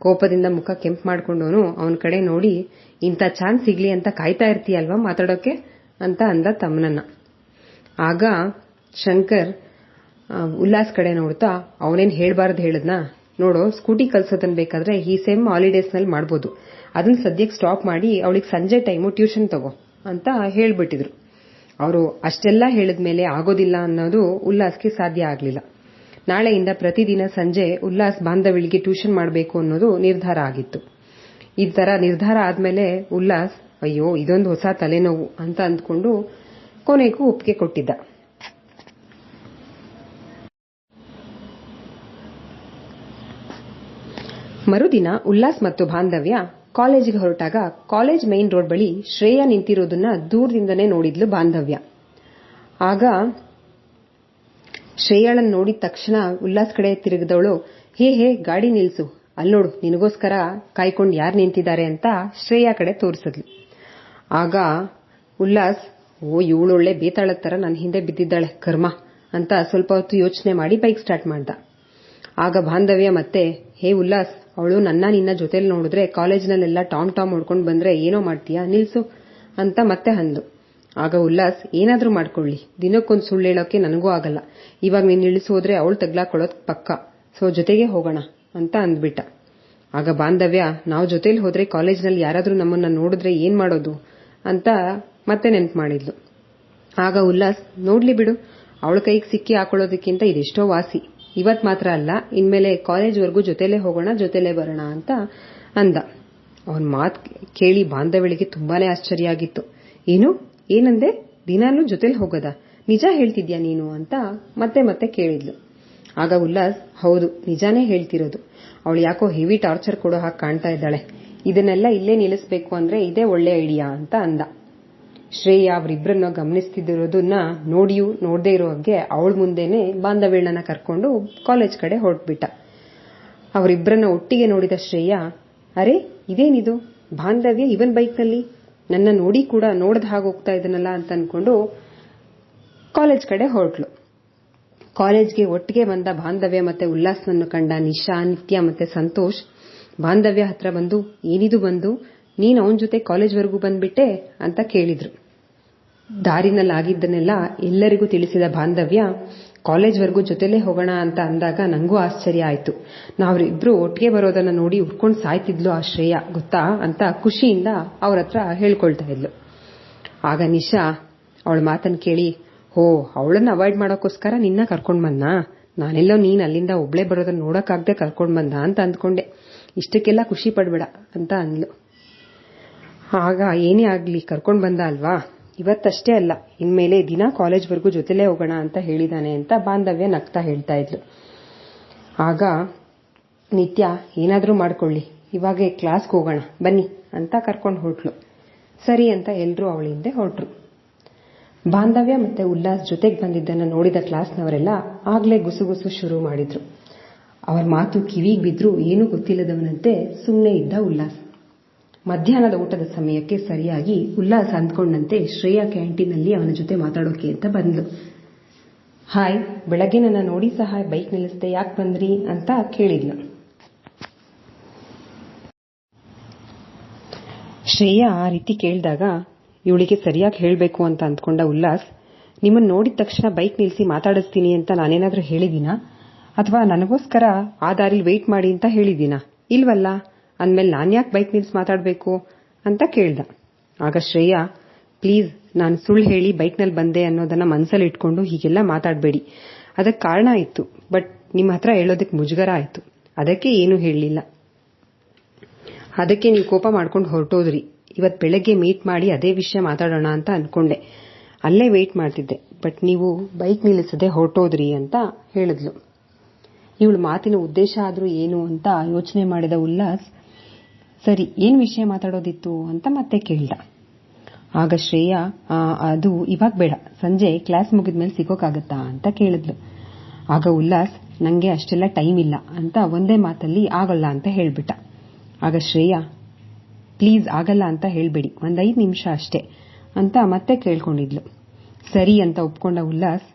ಕೋಪದಿಂದ ಮುಖ ಕೆಂಪ್ ಮಾಡ್ಕೊಂಡವನು ಅವನ ಕಡೆ ನೋಡಿ, ಇಂಥ ಚಾನ್ಸ್ ಸಿಗ್ಲಿ ಅಂತ ಕಾಯ್ತಾ ಇರ್ತೀಯಲ್ವಾ ಮಾತಾಡೋಕೆ ಅಂತ ಅಂದ ತಮ್ಮನನ್ನ. ಆಗ ಶಂಕರ್ ಉಲ್ಲಾಸ್ ಕಡೆ ನೋಡ್ತಾ ಅವನೇನ್ ಹೇಳ್ಬಾರ್ದು ಹೇಳದ್ನಾ? ನೋಡೋ, ಸ್ಕೂಟಿ ಕಲ್ಸೋದನ್ ಬೇಕಾದ್ರೆ ಈ ಸೆಮ್ ಹಾಲಿಡೇಸ್ನಲ್ಲಿ ಮಾಡ್ಬೋದು. ಅದನ್ನ ಸದ್ಯಕ್ಕೆ ಸ್ಟಾಪ್ ಮಾಡಿ ಅವಳಿಗೆ ಸಂಜೆ ಟೈಮು ಟ್ಯೂಷನ್ ತಗೋ ಅಂತ ಹೇಳ್ಬಿಟ್ಟಿದ್ರು. ಅವರು ಅಷ್ಟೆಲ್ಲ ಹೇಳಿದ್ಮೇಲೆ ಆಗೋದಿಲ್ಲ ಅನ್ನೋದು ಉಲ್ಲಾಸ್ಗೆ ಸಾಧ್ಯ ಆಗಲಿಲ್ಲ. ನಾಳೆಯಿಂದ ಪ್ರತಿದಿನ ಸಂಜೆ ಉಲ್ಲಾಸ್ ಬಾಂಧವಿಳಿಗೆ ಟ್ಯೂಷನ್ ಮಾಡಬೇಕು ಅನ್ನೋದು ನಿರ್ಧಾರ ಆಗಿತ್ತು. ಈ ತರ ನಿರ್ಧಾರ ಆದ್ಮೇಲೆ ಉಲ್ಲಾಸ್, ಅಯ್ಯೋ, ಇದೊಂದು ಹೊಸ ತಲೆನೋವು ಅಂತ ಅಂದ್ಕೊಂಡು ಕೊನೆಗೂ ಒಪ್ಪಿಗೆ ಕೊಟ್ಟಿದ್ದ. ಮರುದಿನ ಉಲ್ಲಾಸ್ ಮತ್ತು ಬಾಂಧವ್ಯ ಕಾಲೇಜಿಗೆ ಹೊರಟಾಗ ಕಾಲೇಜ್ ಮೈನ್ ರೋಡ್ ಬಳಿ ಶ್ರೇಯ ನಿಂತಿರೋದನ್ನ ದೂರದಿಂದನೇ ನೋಡಿದ್ಲು ಬಾಂಧವ್ಯ. ಆಗ ಶ್ರೇಯಾಳನ್ನು ನೋಡಿದ ತಕ್ಷಣ ಉಲ್ಲಾಸ್ ಕಡೆ ತಿರುಗಿದವಳು, ಹೇ ಹೇ, ಗಾಡಿ ನಿಲ್ಸು. ಅಲ್ಲೋಡು ನಿನಗೋಸ್ಕರ ಕಾಯ್ಕೊಂಡು ಯಾರು ನಿಂತಿದ್ದಾರೆ ಅಂತ ಶ್ರೇಯಾ ಕಡೆ ತೋರಿಸಿದ್ಲು. ಆಗ ಉಲ್ಲಾಸ್, ಓ, ಇವಳೊಳ್ಳೆ ಬೇತಾಳ ತರ ನನ್ನ ಹಿಂದೆ ಬಿದ್ದಿದ್ದಾಳೆ, ಕರ್ಮ ಅಂತ ಸ್ವಲ್ಪ ಹೊತ್ತು ಯೋಚನೆ ಮಾಡಿ ಬೈಕ್ ಸ್ಟಾರ್ಟ್ ಮಾಡ್ದ. ಆಗ ಬಾಂಧವ್ಯ ಮತ್ತೆ, ಹೇ ಉಲ್ಲಾಸ್, ಅವಳು ನನ್ನ ನಿನ್ನ ಜೊತೆಲಿ ನೋಡಿದ್ರೆ ಕಾಲೇಜ್ನಲ್ಲೆಲ್ಲ ಟಾಮ್ ಟಾಮ್ ಹೊಡ್ಕೊಂಡು ಬಂದ್ರೆ ಏನೋ ಮಾಡ್ತೀಯಾ? ನಿಲ್ಸು, ಅಂತ ಮತ್ತೆ ಅಂದು ಆಗ ಉಲ್ಲಾಸ್, ಏನಾದ್ರೂ ಮಾಡ್ಕೊಳ್ಳಿ. ದಿನಕ್ಕೊಂದು ಸುಳ್ಳು ಹೇಳೋಕೆ ನನಗೂ ಆಗಲ್ಲ. ಇವಾಗ ನೀನ್ ಇಳಿಸೋದ್ರೆ ಅವಳು ತಗ್ಲಾಕೊಳ್ಳೋದ್ ಪಕ್ಕ. ಸೊ, ಜೊತೆಗೆ ಹೋಗೋಣ, ಅಂತ ಅಂದ್ಬಿಟ್ಟ. ಆಗ ಬಾಂಧವ್ಯ, ನಾವು ಜೊತೆಲಿ ಹೋದ್ರೆ ಕಾಲೇಜ್ನಲ್ಲಿ ಯಾರಾದ್ರೂ ನಮ್ಮನ್ನ ನೋಡಿದ್ರೆ ಏನ್ ಮಾಡೋದು? ಅಂತ ಮತ್ತೆ ನೆನ್ಪು ಮಾಡಿದ್ಲು. ಆಗ ಉಲ್ಲಾಸ್, ನೋಡ್ಲಿ ಬಿಡು, ಅವಳ ಕೈಗೆ ಸಿಕ್ಕಿ ಹಾಕೊಳ್ಳೋದಕ್ಕಿಂತ ಇದೆಷ್ಟೋ ವಾಸಿ. ಇವತ್ ಮಾತ್ರ ಅಲ್ಲ, ಇನ್ಮೇಲೆ ಕಾಲೇಜ್ವರೆಗೂ ಜೊತೆಲೇ ಹೋಗೋಣ, ಜೊತೆಲೇ ಬರೋಣ ಅಂತ ಅಂದ. ಅವನ್ ಮಾತು ಕೇಳಿ ಬಾಂಧವ್ಯಗಳಿಗೆ ತುಂಬಾನೇ ಆಶ್ಚರ್ಯ ಆಗಿತ್ತು. ಏನು? ಏನಂದೆ? ದಿನಾನು ಜೊತೆಲಿ ಹೋಗೋದಾ? ನಿಜ ಹೇಳ್ತಿದ್ಯಾ ನೀನು ಅಂತ ಮತ್ತೆ ಮತ್ತೆ ಕೇಳಿದ್ಲು. ಆಗ ಉಲ್ಲಾಸ್, ಹೌದು, ನಿಜಾನೇ ಹೇಳ್ತಿರೋದು. ಅವಳು ಯಾಕೋ ಹೆವಿ ಟಾರ್ಚರ್ ಕೊಡೋ ಹಾಗೆ ಕಾಣ್ತಾ ಇದ್ದಾಳೆ. ಇದನ್ನೆಲ್ಲ ಇಲ್ಲೇ ನಿಲ್ಲಿಸಬೇಕು ಅಂದ್ರೆ ಇದೇ ಒಳ್ಳೆ ಐಡಿಯಾ ಅಂತ ಅಂದ. ಶ್ರೇಯ ಅವರಿಬ್ಬರನ್ನ ಗಮನಿಸ್ತಿದ್ದಿರೋದನ್ನ ನೋಡಿಯೂ ನೋಡದೇ ಇರೋ ಹಾಗೆ ಅವಳ ಮುಂದೆನೆ ಬಾಂಧವ್ಯಳನ್ನ ಕರ್ಕೊಂಡು ಕಾಲೇಜ್ ಕಡೆ ಹೊರಟ್ಬಿಟ್ಟ. ಅವರಿಬ್ಬರನ್ನ ಒಟ್ಟಿಗೆ ನೋಡಿದ ಶ್ರೇಯ, ಅರೆ, ಇದೇನಿದು? ಬಾಂಧವ್ಯ ಇವನ್ ಬೈಕ್ನಲ್ಲಿ? ನನ್ನ ನೋಡಿ ಕೂಡ ನೋಡದ ಹಾಗೆ ಹೋಗ್ತಾ ಇದನ್ನಲ್ಲ ಅಂತ ಅನ್ಕೊಂಡು ಕಾಲೇಜ್ ಕಡೆ ಹೊರಟ್ಲು ಕಾಲೇಜ್ಗೆ ಒಟ್ಟಿಗೆ ಬಂದ ಬಾಂಧವ್ಯ ಮತ್ತೆ ಉಲ್ಲಾಸ್ನನ್ನು ಕಂಡ ನಿಶಾ, ನಿತ್ಯ ಮತ್ತೆ ಸಂತೋಷ್, ಬಾಂಧವ್ಯ ಹತ್ರ ಬಂದು, ಏನಿದು ಬಂದು? ನೀನ್ ಅವನ ಜೊತೆ ಕಾಲೇಜ್ವರೆಗೂ ಬಂದ್ಬಿಟ್ಟೆ? ಅಂತ ಕೇಳಿದ್ರು. ದಾರಿನಲ್ಲಾಗಿದ್ದನ್ನೆಲ್ಲ ಎಲ್ಲರಿಗೂ ತಿಳಿಸಿದ ಬಾಂಧವ್ಯ, ಕಾಲೇಜ್ವರೆಗೂ ಜೊತೆಲೇ ಹೋಗೋಣ ಅಂತ ಅಂದಾಗ ನಂಗೂ ಆಶ್ಚರ್ಯ ಆಯಿತು. ನಾವಿಬ್ರು ಒಟ್ಟಿಗೆ ಬರೋದನ್ನ ನೋಡಿ ಉಟ್ಕೊಂಡು ಸಾಯ್ತಿದ್ಲು ಆ ಶ್ರೇಯ, ಗೊತ್ತಾ? ಅಂತ ಖುಷಿಯಿಂದ ಅವ್ರ ಹತ್ರ ಹೇಳ್ಕೊಳ್ತಾ ಇದ್ಲು. ಆಗ ನಿಶಾ, ಅವಳ ಮಾತನ್ನು ಕೇಳಿ, ಹೋ, ಅವಳನ್ನ ಅವಾಯ್ಡ್ ಮಾಡೋಕ್ಕೋಸ್ಕರ ನಿನ್ನ ಕರ್ಕೊಂಡ್ ಬಂದ ನಾನೆಲ್ಲೋ ನೀನ್ ಅಲ್ಲಿಂದ ಒಬ್ಳೆ ಬರೋದನ್ನ ನೋಡಕ್ಕಾಗದೆ ಕರ್ಕೊಂಡ್ ಬಂದ ಅಂತ ಅಂದ್ಕೊಂಡೆ. ಇಷ್ಟಕ್ಕೆಲ್ಲ ಖುಷಿ ಪಡ್ಬೇಡ, ಅಂತ ಅಂದ್ಲು. ಆಗ ಏನೇ ಆಗ್ಲಿ, ಕರ್ಕೊಂಡ್ ಬಂದ ಅಲ್ವಾ? ಇವತ್ತಷ್ಟೇ ಅಲ್ಲ, ಇನ್ಮೇಲೆ ದಿನ ಕಾಲೇಜ್ವರೆಗೂ ಜೊತೆಲೇ ಹೋಗೋಣ ಅಂತ ಹೇಳಿದಾನೆ ಅಂತ ಬಾಂಧವ್ಯ ನಗ್ತಾ ಹೇಳ್ತಾ ಇದ್ಲು ಆಗ, ನಿತ್ಯ, ಏನಾದರೂ ಮಾಡ್ಕೊಳ್ಳಿ, ಇವಾಗ ಕ್ಲಾಸ್ಗೆ ಹೋಗೋಣ, ಬನ್ನಿ ಅಂತ ಕರ್ಕೊಂಡು ಹೊರಟ್ಲು ಸರಿ ಅಂತ ಎಲ್ಲರೂ ಅವಳ ಹಿಂದೆ ಹೊರಟ್ರು. ಬಾಂಧವ್ಯ ಮತ್ತೆ ಉಲ್ಲಾಸ್ ಜೊತೆಗೆ ಬಂದಿದ್ದನ್ನ ನೋಡಿದ ಕ್ಲಾಸ್ನವರೆಲ್ಲ ಆಗ್ಲೇ ಗುಸುಗುಸು ಶುರು ಮಾಡಿದ್ರು. ಅವರ ಮಾತು ಕಿವಿಗೆ ಬಿದ್ರು ಏನೂ ಗೊತ್ತಿಲ್ಲದವನಂತೆ ಸುಮ್ಮನೆ ಇದ್ದ ಉಲ್ಲಾಸ್. ಮಧ್ಯಾಹ್ನದ ಊಟದ ಸಮಯಕ್ಕೆ ಸರಿಯಾಗಿ ಉಲ್ಲಾಸ್ ಅಂದ್ಕೊಂಡಂತೆ ಶ್ರೇಯಾ ಕ್ಯಾಂಟೀನಲ್ಲಿ ಅವನ ಜೊತೆ ಮಾತಾಡೋಕೆ ಅಂತ ಬಂದ್ಲು. ಹಾಯ್ ಬೆಳಗ್ಗೆ ನನ್ನ ನೋಡಿ ಸಹ ಬೈಕ್ ನಿಲ್ಲಿಸ್ದೆ, ಯಾಕೆ ಬಂದ್ರಿ? ಅಂತ ಕೇಳಿದ್ಲು. ಶ್ರೇಯಾ ಆ ರೀತಿ ಕೇಳಿದಾಗ, ಇವಳಿಗೆ ಸರಿಯಾಗಿ ಹೇಳಬೇಕು ಅಂತ ಅಂದ್ಕೊಂಡ ಉಲ್ಲಾಸ್, ನಿಮ್ಮನ್ನು ನೋಡಿದ ತಕ್ಷಣ ಬೈಕ್ ನಿಲ್ಲಿಸಿ ಮಾತಾಡಿಸ್ತೀನಿ ಅಂತ ನಾನೇನಾದರೂ ಹೇಳಿದ್ದೀನಾ ಅಥವಾ ನನಗೋಸ್ಕರ ಆ ದಾರಿಲಿ ವೆಯ್ಟ್ ಮಾಡಿ ಅಂತ ಹೇಳಿದ್ದೀನಾ ಇಲ್ವಲ್ಲ? ಅಂದಮೇಲೆ ನಾನ್ಯಾಕೆ ಬೈಕ್ ನಿಲ್ಲಿಸಿ ಮಾತಾಡಬೇಕು ಅಂತ ಕೇಳ್ದ. ಆಗ ಶ್ರೇಯಾ, ಪ್ಲೀಸ್, ನಾನು ಸುಳ್ಳು ಹೇಳಿ ಬೈಕ್ನಲ್ಲಿ ಬಂದೆ ಅನ್ನೋದನ್ನ ಮನಸ್ಸಲ್ಲಿ ಇಟ್ಕೊಂಡು ಹೀಗೆಲ್ಲ ಮಾತಾಡಬೇಡಿ. ಅದಕ್ಕೆ ಕಾರಣ ಇತ್ತು. ಬಟ್ ನಿಮ್ಮ ಹತ್ರ ಹೇಳೋದಕ್ಕೆ ಮುಜುಗರ ಆಯಿತು. ಅದಕ್ಕೆ ಏನೂ ಹೇಳಲಿಲ್ಲ. ಅದಕ್ಕೆ ನೀವು ಕೋಪ ಮಾಡ್ಕೊಂಡು ಹೊರಟೋದ್ರಿ. ಇವತ್ತು ಬೆಳಗ್ಗೆ ಮೀಟ್ ಮಾಡಿ ಅದೇ ವಿಷಯ ಮಾತಾಡೋಣ ಅಂತ ಅನ್ಕೊಂಡೆ. ಅಲ್ಲೇ ವೆಯ್ಟ್ ಮಾಡ್ತಿದ್ದೆ. ಬಟ್ ನೀವು ಬೈಕ್ ನಿಲ್ಲಿಸದೆ ಹೊರಟೋದ್ರಿ ಅಂತ ಹೇಳಿದ್ಲು. ಇವಳು ಮಾತಿನ ಉದ್ದೇಶ ಆದರೂ ಏನು ಅಂತ ಯೋಚನೆ ಮಾಡಿದ ಉಲ್ಲಾಸ್ ಸರಿ, ಏನು ವಿಷಯ ಮಾತಾಡೋದಿತ್ತು ಅಂತ ಮತ್ತೆ ಕೇಳ್ದ. ಆಗ ಶ್ರೇಯ ಅದು ಇವಾಗ ಬೇಡ, ಸಂಜೆ ಕ್ಲಾಸ್ ಮುಗಿದ್ಮೇಲೆ ಸಿಗೋಕ್ಕಾಗತ್ತಾ ಅಂತ ಕೇಳಿದ್ಲು. ಆಗ ಉಲ್ಲಾಸ್, ನಂಗೆ ಅಷ್ಟೆಲ್ಲ ಟೈಮ್ ಇಲ್ಲ ಅಂತ ಒಂದೇ ಮಾತಲ್ಲಿ ಆಗಲ್ಲ ಅಂತ ಹೇಳ್ಬಿಟ್ಟ. ಆಗ ಶ್ರೇಯ ಪ್ಲೀಸ್ ಆಗಲ್ಲ ಅಂತ ಹೇಳ್ಬೇಡಿ, ಒಂದ್ ಐದು ನಿಮಿಷ ಅಷ್ಟೇ ಅಂತ ಮತ್ತೆ ಕೇಳ್ಕೊಂಡಿದ್ಲು. ಸರಿ ಅಂತ ಒಪ್ಕೊಂಡ ಉಲ್ಲಾಸ್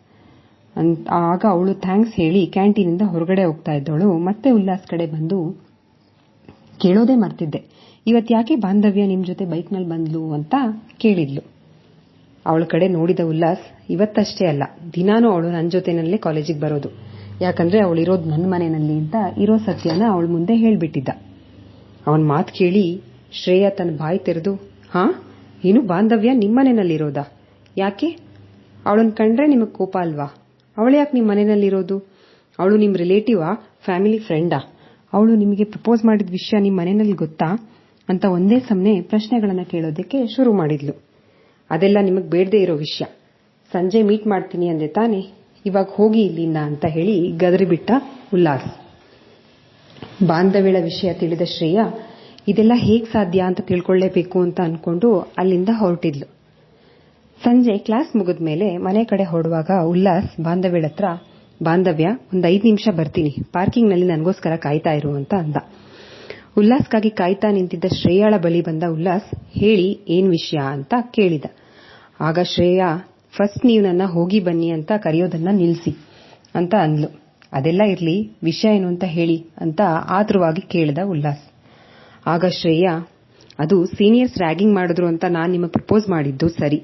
ಆಗ ಅವಳು ಥ್ಯಾಂಕ್ಸ್ ಹೇಳಿ ಕ್ಯಾಂಟೀನಿಂದ ಹೊರಗಡೆ ಹೋಗ್ತಾ ಇದ್ದವಳು ಮತ್ತೆ ಉಲ್ಲಾಸ್ ಕಡೆ ಬಂದು ಕೇಳೋದೇ ಮರ್ತಿದ್ದೆ. ಇವತ್ತು ಯಾಕೆ ಬಾಂಧವ್ಯ ನಿಮ್ಮ ಜೊತೆ ಬೈಕ್ನಲ್ಲಿ ಬಂದ್ಲು ಅಂತ ಕೇಳಿದ್ಲು. ಅವಳ ಕಡೆ ನೋಡಿದ ಉಲ್ಲಾಸ್ ಇವತ್ತಷ್ಟೇ ಅಲ್ಲ. ದಿನಾನೂ ಅವಳು ನನ್ನ ಜೊತೆನಲ್ಲೇ ಕಾಲೇಜಿಗೆ ಬರೋದು. ಯಾಕಂದ್ರೆ ಅವಳು ಇರೋದು ನನ್ನ ಮನೆಯಲ್ಲಿ ಅಂತ ಇರೋ ಸತ್ಯನ ಅವಳ ಮುಂದೆ ಹೇಳಿಬಿಟ್ಟಿದ್ದ. ಅವನ್ ಮಾತು ಕೇಳಿ ಶ್ರೇಯಾ ತನ್ನ ಬಾಯಿ ತೆರೆದು, ಹಾ? ಏನು ಬಾಂಧವ್ಯ ನಿಮ್ಮನೆನಲ್ಲಿರೋದಾ ಯಾಕೆ? ಅವಳನ್ನ ಕಂಡ್ರೆ ನಿಮಗೆ ಕೋಪ ಅಲ್ವಾ? ಅವಳು ಯಾಕೆ ನಿಮ್ಮ ಮನೆಯಲ್ಲಿರೋದು ಅವಳು ನಿಮ್ಮ ರಿಲೇಟಿವಾ ಫ್ಯಾಮಿಲಿ ಫ್ರೆಂಡಾ ಅವಳು ನಿಮಗೆ ಪ್ರಪೋಸ್ ಮಾಡಿದ ವಿಷಯ ನಿಮ್ಮ ಮನೆಯಲ್ಲಿ ಗೊತ್ತಾ ಅಂತ ಒಂದೇ ಸಮನೆ ಪ್ರಶ್ನೆಗಳನ್ನು ಕೇಳೋದಕ್ಕೆ ಶುರು ಮಾಡಿದ್ಲು. ಅದೆಲ್ಲ ನಿಮಗೆ ಬೇಡದೇ ಇರೋ ವಿಷಯ. ಸಂಜೆ ಮೀಟ್ ಮಾಡ್ತೀನಿ ಅಂದೆ ತಾನೆ. ಇವಾಗ ಹೋಗಿ ಇಲ್ಲಿಂದ ಅಂತ ಹೇಳಿ ಗದರಿಬಿಟ್ಟ ಉಲ್ಲಾಸ್. ಬಾಂಧವ್ಯಳ ವಿಷಯ ತಿಳಿದ ಶ್ರೇಯ, ಇದೆಲ್ಲ ಹೇಗೆ ಸಾಧ್ಯ ಅಂತ ತಿಳ್ಕೊಳ್ಳೇಬೇಕು ಅಂತ ಅನ್ಕೊಂಡು ಅಲ್ಲಿಂದ ಹೊರಟಿದ್ಲು. ಸಂಜೆ ಕ್ಲಾಸ್ ಮುಗಿದ ಮೇಲೆ ಮನೆ ಕಡೆ ಹೊರಡುವಾಗ ಉಲ್ಲಾಸ್ ಬಾಂಧವ್ಯಳ ಹತ್ರ ಬಾಂಧವ್ಯ, ಒಂದು ಐದು ನಿಮಿಷ ಬರ್ತೀನಿ. ಪಾರ್ಕಿಂಗ್ನಲ್ಲಿ ನನಗೋಸ್ಕರ ಕಾಯ್ತಾ ಇರು ಅಂತ ಅಂದ. ಉಲ್ಲಾಸ್ಗಾಗಿ ಕಾಯ್ತಾ ನಿಂತಿದ್ದ ಶ್ರೇಯಾಳ ಬಳಿ ಬಂದ ಉಲ್ಲಾಸ್, ಹೇಳಿ, ಏನ್ ವಿಷಯ? ಅಂತ ಕೇಳಿದ. ಆಗ ಶ್ರೇಯಾ, ಫಸ್ಟ್ ನೀವು ನನ್ನ ಹೋಗಿ ಬನ್ನಿ ಅಂತ ಕರೆಯೋದನ್ನ ನಿಲ್ಸಿ ಅಂತ ಅಂದ್ಲು. ಅದೆಲ್ಲ ಇರ್ಲಿ, ವಿಷಯ ಏನು ಅಂತ ಹೇಳಿ ಅಂತ ಆತುರವಾಗಿ ಕೇಳಿದ ಉಲ್ಲಾಸ್. ಆಗ ಶ್ರೇಯಾ, ಅದು ಸೀನಿಯರ್ಸ್ ರ್ಯಾಗಿಂಗ್ ಮಾಡಿದ್ರು ಅಂತ ನಾನು ನಿಮಗೆ ಪ್ರಪೋಸ್ ಮಾಡಿದ್ದು ಸರಿ.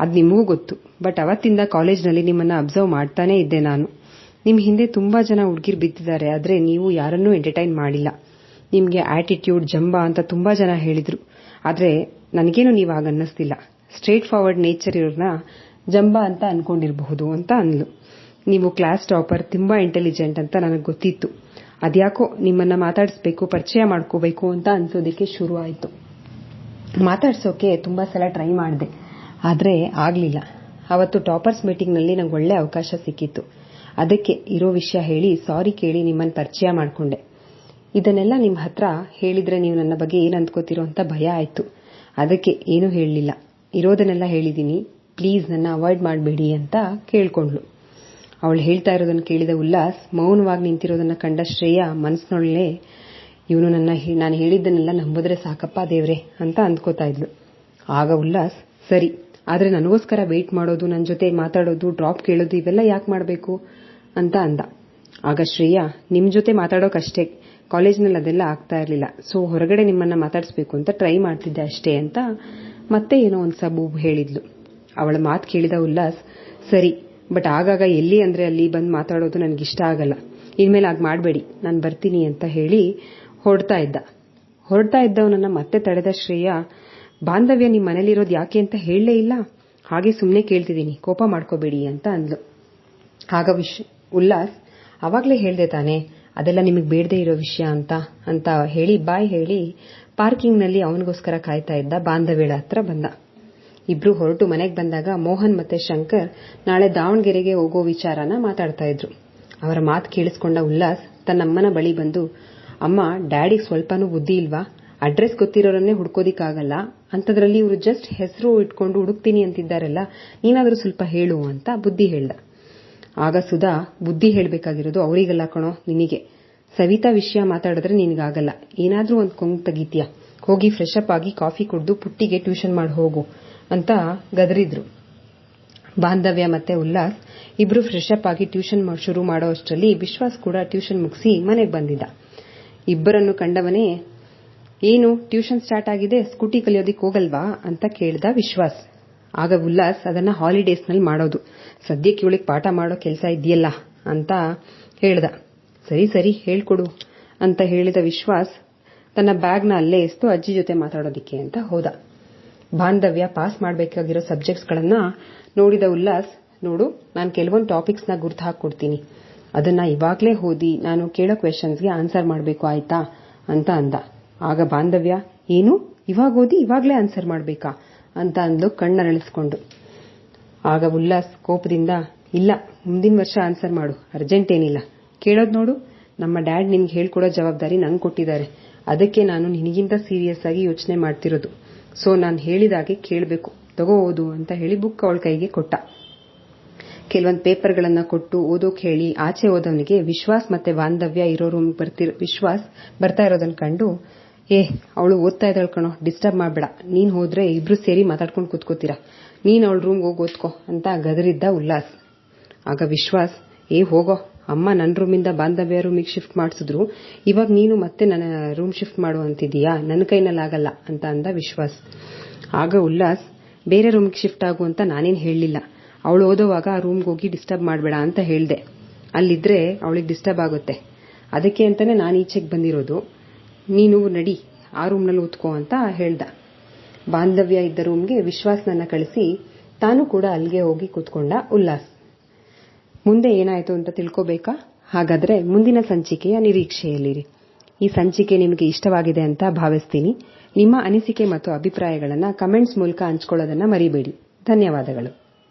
ಅದು ನಿಮಗೂ ಗೊತ್ತು. ಬಟ್ ಅವತ್ತಿಂದ ಕಾಲೇಜ್ನಲ್ಲಿ ನಿಮ್ಮನ್ನ ಅಬ್ಸರ್ವ್ ಮಾಡ್ತಾನೇ ಇದ್ದೆ ನಾನು. ನಿಮ್ಮ ಹಿಂದೆ ತುಂಬಾ ಜನ ಹುಡುಗಿರು ಬಿದ್ದಿದ್ದಾರೆ, ಆದ್ರೆ ನೀವು ಯಾರನ್ನೂ ಎಂಟರ್ಟೈನ್ ಮಾಡಿಲ್ಲ. ನಿಮಗೆ ಆಟಿಟ್ಯೂಡ್ ಜಂಬ ಅಂತ ತುಂಬಾ ಜನ ಹೇಳಿದ್ರು. ಆದ್ರೆ ನನಗೇನು ನೀವು ಆಗ ಅನ್ನಿಸ್ತಿಲ್ಲ. ಸ್ಟ್ರೇಟ್ ಫಾರ್ವರ್ಡ್ ನೇಚರ್ ಇರೋರ್ನ ಜಂಬ ಅಂತ ಅನ್ಕೊಂಡಿರಬಹುದು ಅಂತ ಅಂದ್ಲು ನೀವು ಕ್ಲಾಸ್ ಟಾಪರ್ ತುಂಬಾ ಇಂಟೆಲಿಜೆಂಟ್ ಅಂತ ನನಗೆ ಗೊತ್ತಿತ್ತು. ಅದ್ಯಾಕೋ ನಿಮ್ಮನ್ನ ಮಾತಾಡಿಸ್ಬೇಕು, ಪರಿಚಯ ಮಾಡ್ಕೋಬೇಕು ಅಂತ ಅನ್ಸೋದಕ್ಕೆ ಶುರು ಆಯ್ತು ಮಾತಾಡ್ಸೋಕೆ ತುಂಬಾ ಸಲ ಟ್ರೈ ಮಾಡಿದೆ. ಆದ್ರೆ ಆಗ್ಲಿಲ್ಲ. ಅವತ್ತು ಟಾಪರ್ಸ್ ಮೀಟಿಂಗ್ನಲ್ಲಿ ನಂಗೆ ಒಳ್ಳೆ ಅವಕಾಶ ಸಿಕ್ಕಿತ್ತು. ಅದಕ್ಕೆ ಇರೋ ವಿಷಯ ಹೇಳಿ ಸಾರಿ ಕೇಳಿ ನಿಮ್ಮನ್ನ ಪರಿಚಯ ಮಾಡಿಕೊಂಡೆ. ಇದನ್ನೆಲ್ಲ ನಿಮ್ಮ ಹತ್ರ ಹೇಳಿದ್ರೆ ನೀವು ನನ್ನ ಬಗ್ಗೆ ಏನ್ ಅಂದ್ಕೋತಿರೋ ಅಂತ ಭಯ ಆಯ್ತು. ಅದಕ್ಕೆ ಏನೂ ಹೇಳಲಿಲ್ಲ. ಇರೋದನ್ನೆಲ್ಲ ಹೇಳಿದ್ದೀನಿ ಪ್ಲೀಸ್ ನನ್ನ ಅವಾಯ್ಡ್ ಮಾಡಬೇಡಿ ಅಂತ ಕೇಳ್ಕೊಂಡ್ಲು ಅವಳು ಹೇಳ್ತಾ ಇರೋದನ್ನ ಕೇಳಿದ ಉಲ್ಲಾಸ್ ಮೌನವಾಗಿ ನಿಂತಿರೋದನ್ನ ಕಂಡ ಶ್ರೇಯ ಮನಸ್ಸಿನೊಳಗೆ ಇವನು ನನ್ನ ನಾನು ಹೇಳಿದ್ದನ್ನೆಲ್ಲ ನಂಬಿದ್ರೆ ಸಾಕಪ್ಪ ದೇವ್ರೆ ಅಂತ ಅಂದ್ಕೋತಾ ಇದ್ಲು. ಆಗ ಉಲ್ಲಾಸ್, ಸರಿ ಆದ್ರೆ ನನಗೋಸ್ಕರ ವೇಟ್ ಮಾಡೋದು ನನ್ನ ಜೊತೆ ಮಾತಾಡೋದು ಡ್ರಾಪ್ ಕೇಳೋದು, ಇವೆಲ್ಲ ಯಾಕೆ ಮಾಡಬೇಕು ಅಂತ ಅಂದ. ಆಗ ಶ್ರೇಯಾ, ನಿಮ್ ಜೊತೆ ಮಾತಾಡೋಕಷ್ಟೇ. ಕಾಲೇಜ್ನಲ್ಲಿ ಅದೆಲ್ಲ ಆಗ್ತಾ ಇರಲಿಲ್ಲ. ಸೊ ಹೊರಗಡೆ ನಿಮ್ಮನ್ನ ಮಾತಾಡಿಸ್ಬೇಕು ಅಂತ ಟ್ರೈ ಮಾಡ್ತಿದ್ದೆ ಅಷ್ಟೇ ಅಂತ ಮತ್ತೆ ಏನೋ ಒಂದು ಸಬೂಬು ಹೇಳಿದ್ಲು. ಅವಳ ಮಾತು ಕೇಳಿದ ಉಲ್ಲಾಸ್, ಸರಿ ಬಟ್ ಆಗಾಗ ಎಲ್ಲಿ ಅಂದ್ರೆ ಅಲ್ಲಿ ಬಂದು ಮಾತಾಡೋದು ನನಗಿಷ್ಟ ಆಗಲ್ಲ. ಇನ್ಮೇಲೆ ಆಗ ಮಾಡಬೇಡಿ, ನಾನು ಬರ್ತೀನಿ ಅಂತ ಹೇಳಿ ಹೊರಡ್ತಾ ಇದ್ದ. ಹೊರಡ್ತಾ ಇದ್ದವನನ್ನ ಮತ್ತೆ ತಡೆದ ಶ್ರೇಯಾ ಬಾಂಧವ್ಯ ನಿಮ್ಮ ಮನೇಲಿರೋದು ಯಾಕೆ ಅಂತ ಹೇಳಲೇ ಇಲ್ಲ? ಹಾಗೆ ಸುಮ್ಮನೆ ಕೇಳ್ತಿದ್ದೀನಿ. ಕೋಪ ಮಾಡ್ಕೋಬೇಡಿ ಅಂತ ಅಂದ್ಲು. ಆಗ ವಿಶ್, ಉಲ್ಲಾಸ್ ಅವಾಗ್ಲೇ ಹೇಳ್ದೆ ತಾನೆ, ಅದೆಲ್ಲ ನಿಮಗೆ ಬೇಡದೇ ಇರೋ ವಿಷಯ ಅಂತ ಅಂತ ಹೇಳಿ, ಬಾಯ್ ಹೇಳಿ ಪಾರ್ಕಿಂಗ್ನಲ್ಲಿ ಅವನಿಗೋಸ್ಕರ ಕಾಯ್ತಾ ಇದ್ದ ಬಾಂಧವ್ಯಳ ಹತ್ರ ಬಂದ. ಇಬ್ರು ಹೊರಟು ಮನೆಗೆ ಬಂದಾಗ ಮೋಹನ್ ಮತ್ತೆ ಶಂಕರ್ ನಾಳೆ ದಾವಣಗೆರೆಗೆ ಹೋಗೋ ವಿಚಾರನ ಮಾತಾಡ್ತಾ ಇದ್ರು. ಅವರ ಮಾತು ಕೇಳಿಸ್ಕೊಂಡ ಉಲ್ಲಾಸ್ ತನ್ನಮ್ಮನ ಬಳಿ ಬಂದು, ಅಮ್ಮ, ಡ್ಯಾಡಿಗೆ ಸ್ವಲ್ಪನೂ ಬುದ್ಧಿ ಇಲ್ವಾ? ಅಡ್ರೆಸ್ ಗೊತ್ತಿರೋರನ್ನೇ ಹುಡ್ಕೋದಿಕ್ಕಾಗಲ್ಲ. ಅಂಥದ್ರಲ್ಲಿ ಇವರು ಜಸ್ಟ್ ಹೆಸರು ಇಟ್ಕೊಂಡು ಹುಡುಕ್ತೀನಿ ಅಂತಿದ್ದಾರಲ್ಲ, ನೀನಾದರೂ ಸ್ವಲ್ಪ ಹೇಳು ಅಂತ ಬುದ್ಧಿ ಹೇಳ್ದ. ಆಗ ಸುಧಾ ಬುದ್ಧಿ ಹೇಳಬೇಕಾಗಿರೋದು ಅವರಿಗೆಲ್ಲ ಕಣೋ, ನಿನಗೆ. ಸವಿತಾ ವಿಷಯ ಮಾತಾಡಿದ್ರೆ ನಿನಗಾಗಲ್ಲ. ಏನಾದ್ರೂ ಒಂದು ಕೊಂಗ್ ತೆಗಿತೀಯ? ಹೋಗಿ ಫ್ರೆಶ್ ಅಪ್ ಆಗಿ ಕಾಫಿ ಕುಡಿದು ಪುಟ್ಟಿಗೆ ಟ್ಯೂಷನ್ ಮಾಡಿ ಹೋಗು ಅಂತ ಗದರಿದ್ರು. ಬಾಂಧವ್ಯ ಮತ್ತೆ ಉಲ್ಲಾಸ್ ಇಬ್ರು ಫ್ರೆಶ್ ಅಪ್ ಆಗಿ ಟ್ಯೂಷನ್ ಶುರು ಮಾಡೋ ಅಷ್ಟರಲ್ಲಿ ವಿಶ್ವಾಸ್ ಕೂಡ ಟ್ಯೂಷನ್ ಮುಗಿಸಿ ಮನೆಗೆ ಬಂದಿದ್ದ. ಇಬ್ಬರನ್ನು ಕಂಡವನೇ ಏನು? ಟ್ಯೂಷನ್ ಸ್ಟಾರ್ಟ್ ಆಗಿದೆ, ಸ್ಕೂಟಿ ಕಲಿಯೋದಿಕ್ಕೆ ಹೋಗಲ್ವಾ ಅಂತ ಕೇಳ್ದ ವಿಶ್ವಾಸ್. ಆಗ ಉಲ್ಲಾಸ್ ಅದನ್ನ ಹಾಲಿಡೇಸ್ನಲ್ಲಿ ಮಾಡೋದು. ಸದ್ಯಕ್ಕೆ ಇವಳಿಗೆ ಪಾಠ ಮಾಡೋ ಕೆಲಸ ಇದೆಯಲ್ಲ ಅಂತ ಹೇಳ್ದ. ಸರಿ ಸರಿ, ಹೇಳ್ಕೊಡು ಅಂತ ಹೇಳಿದ ವಿಶ್ವಾಸ್ ತನ್ನ ಬ್ಯಾಗ್ನ ಅಲ್ಲೇ ಎಸ್ತು ಅಜ್ಜಿ ಜೊತೆ ಮಾತಾಡೋದಿಕ್ಕೆ ಅಂತ ಹೋದ. ಬಾಂಧವ್ಯ ಪಾಸ್ ಮಾಡಬೇಕಾಗಿರೋ ಸಬ್ಜೆಕ್ಟ್ಸ್ಗಳನ್ನ ನೋಡಿದ ಉಲ್ಲಾಸ್, ನೋಡು, ನಾನು ಕೆಲವೊಂದು ಟಾಪಿಕ್ಸ್ನ ಗುರ್ತು ಹಾಕೊಡ್ತೀನಿ ಅದನ್ನ ಇವಾಗ್ಲೇ ಓದಿ ನಾನು ಕೇಳೋ ಕ್ವೆಶನ್ಸ್ಗೆ ಆನ್ಸರ್ ಮಾಡಬೇಕು ಆಯ್ತಾ ಅಂತ ಅಂದ. ಆಗ ಬಾಂಧವ್ಯ, ಏನು? ಇವಾಗ ಓದಿ, ಇವಾಗ್ಲೇ ಆನ್ಸರ್ ಮಾಡಬೇಕಾ? ಅಂತ ಅಂದ್ಲು ಕಣ್ಣರಳಿಸ್ಕೊಂಡು. ಆಗ ಉಲ್ಲಾಸ್ ಕೋಪದಿಂದ, ಇಲ್ಲ, ಮುಂದಿನ ವರ್ಷ ಆನ್ಸರ್ ಮಾಡು ಅರ್ಜೆಂಟ್ ಏನಿಲ್ಲ. ಕೇಳೋದ್ ನೋಡು, ನಮ್ಮ ಡ್ಯಾಡ್ ನಿನ್ಗೆ ಹೇಳ್ಕೊಡೋ ಜವಾಬ್ದಾರಿ ನಂಗೆ ಕೊಟ್ಟಿದ್ದಾರೆ. ಅದಕ್ಕೆ ನಾನು ನಿನಗಿಂತ ಸೀರಿಯಸ್ ಆಗಿ ಯೋಚನೆ ಮಾಡ್ತಿರೋದು. ಸೊ ನಾನು ಹೇಳಿದಾಗೆ ಕೇಳಬೇಕು. ತಗೋ ಅಂತ ಹೇಳಿ ಬುಕ್ ಅವಳ ಕೈಗೆ ಕೊಟ್ಟ. ಕೆಲವೊಂದು ಪೇಪರ್ಗಳನ್ನ ಕೊಟ್ಟು ಓದೋಕ್ ಹೇಳಿ ಆಚೆ ಹೋದವನಿಗೆ ವಿಶ್ವಾಸ್ ಮತ್ತೆ ಬಾಂಧವ್ಯ ಇರೋ ರೂಮ್ ಬರ್ತಿರೋ, ವಿಶ್ವಾಸ್ ಬರ್ತಾ ಇರೋದನ್ನ ಕಂಡು ಏ, ಅವಳು ಓದ್ತಾ ಇದ್ದಾಳ್ ಕಣೋ ಡಿಸ್ಟರ್ಬ್ ಮಾಡಬೇಡ. ನೀನ್ ಹೋದ್ರೆ ಇಬ್ರು ಸೇರಿ ಮಾತಾಡ್ಕೊಂಡು ಕೂತ್ಕೋತೀರಾ? ನೀನ್ ಅವಳ ರೂಮ್ಗೆ ಹೋಗಿ ಓದ್ಕೋ ಅಂತ ಗದರಿದ್ದ ಉಲ್ಲಾಸ್. ಆಗ ವಿಶ್ವಾಸ್, ಏ, ಹೋಗೋ. ಅಮ್ಮ ನನ್ನ ರೂಮಿಂದ ಬಾಂಧವ್ಯ ರೂಮಿಗೆ ಶಿಫ್ಟ್ ಮಾಡಿಸಿದ್ರು. ಇವಾಗ ನೀನು ಮತ್ತೆ ನನ್ನ ರೂಮ್ ಶಿಫ್ಟ್ ಮಾಡು ಅಂತಿದೀಯಾ ನನ್ನ ಕೈನಲ್ಲಾಗಲ್ಲ ಅಂತ ಅಂದ ವಿಶ್ವಾಸ್. ಆಗ ಉಲ್ಲಾಸ್, ಬೇರೆ ರೂಮ್ಗೆ ಶಿಫ್ಟ್ ಆಗು ಅಂತ ನಾನೇನು ಹೇಳಲಿಲ್ಲ. ಅವಳು ಓದೋವಾಗ ಆ ರೂಮ್ಗೆ ಹೋಗಿ ಡಿಸ್ಟರ್ಬ್ ಮಾಡಬೇಡ ಅಂತ ಹೇಳಿದೆ. ಅಲ್ಲಿದ್ರೆ ಅವಳಿಗೆ ಡಿಸ್ಟರ್ಬ್ ಆಗುತ್ತೆ. ಅದಕ್ಕೆ ಅಂತಾನೆ ನಾನು ಈಚೆಗೆ ಬಂದಿರೋದು. ನೀನು ನಡಿ, ಆ ರೂಮ್ನಲ್ಲಿ ಉತ್ಕೋ ಅಂತ ಹೇಳ್ದ. ಬಾಂಧವ್ಯ ಇದ್ದ ರೂಮ್ಗೆ ವಿಶ್ವಾಸ್ನನ್ನ ಕಳಿಸಿ ತಾನು ಕೂಡ ಅಲ್ಲಿಗೆ ಹೋಗಿ ಕೂತ್ಕೊಂಡ ಉಲ್ಲಾಸ್. ಮುಂದೆ ಏನಾಯಿತು ಅಂತ ತಿಳ್ಕೋಬೇಕಾ? ಹಾಗಾದ್ರೆ ಮುಂದಿನ ಸಂಚಿಕೆಯ ನಿರೀಕ್ಷೆಯಲ್ಲಿರಿ. ಈ ಸಂಚಿಕೆ ನಿಮಗೆ ಇಷ್ಟವಾಗಿದೆ ಅಂತ ಭಾವಿಸ್ತೀನಿ. ನಿಮ್ಮ ಅನಿಸಿಕೆ ಮತ್ತು ಅಭಿಪ್ರಾಯಗಳನ್ನು ಕಮೆಂಟ್ಸ್ ಮೂಲಕ ಹಂಚಿಕೊಳ್ಳೋದನ್ನ ಮರಿಬೇಡಿ. ಧನ್ಯವಾದಗಳು.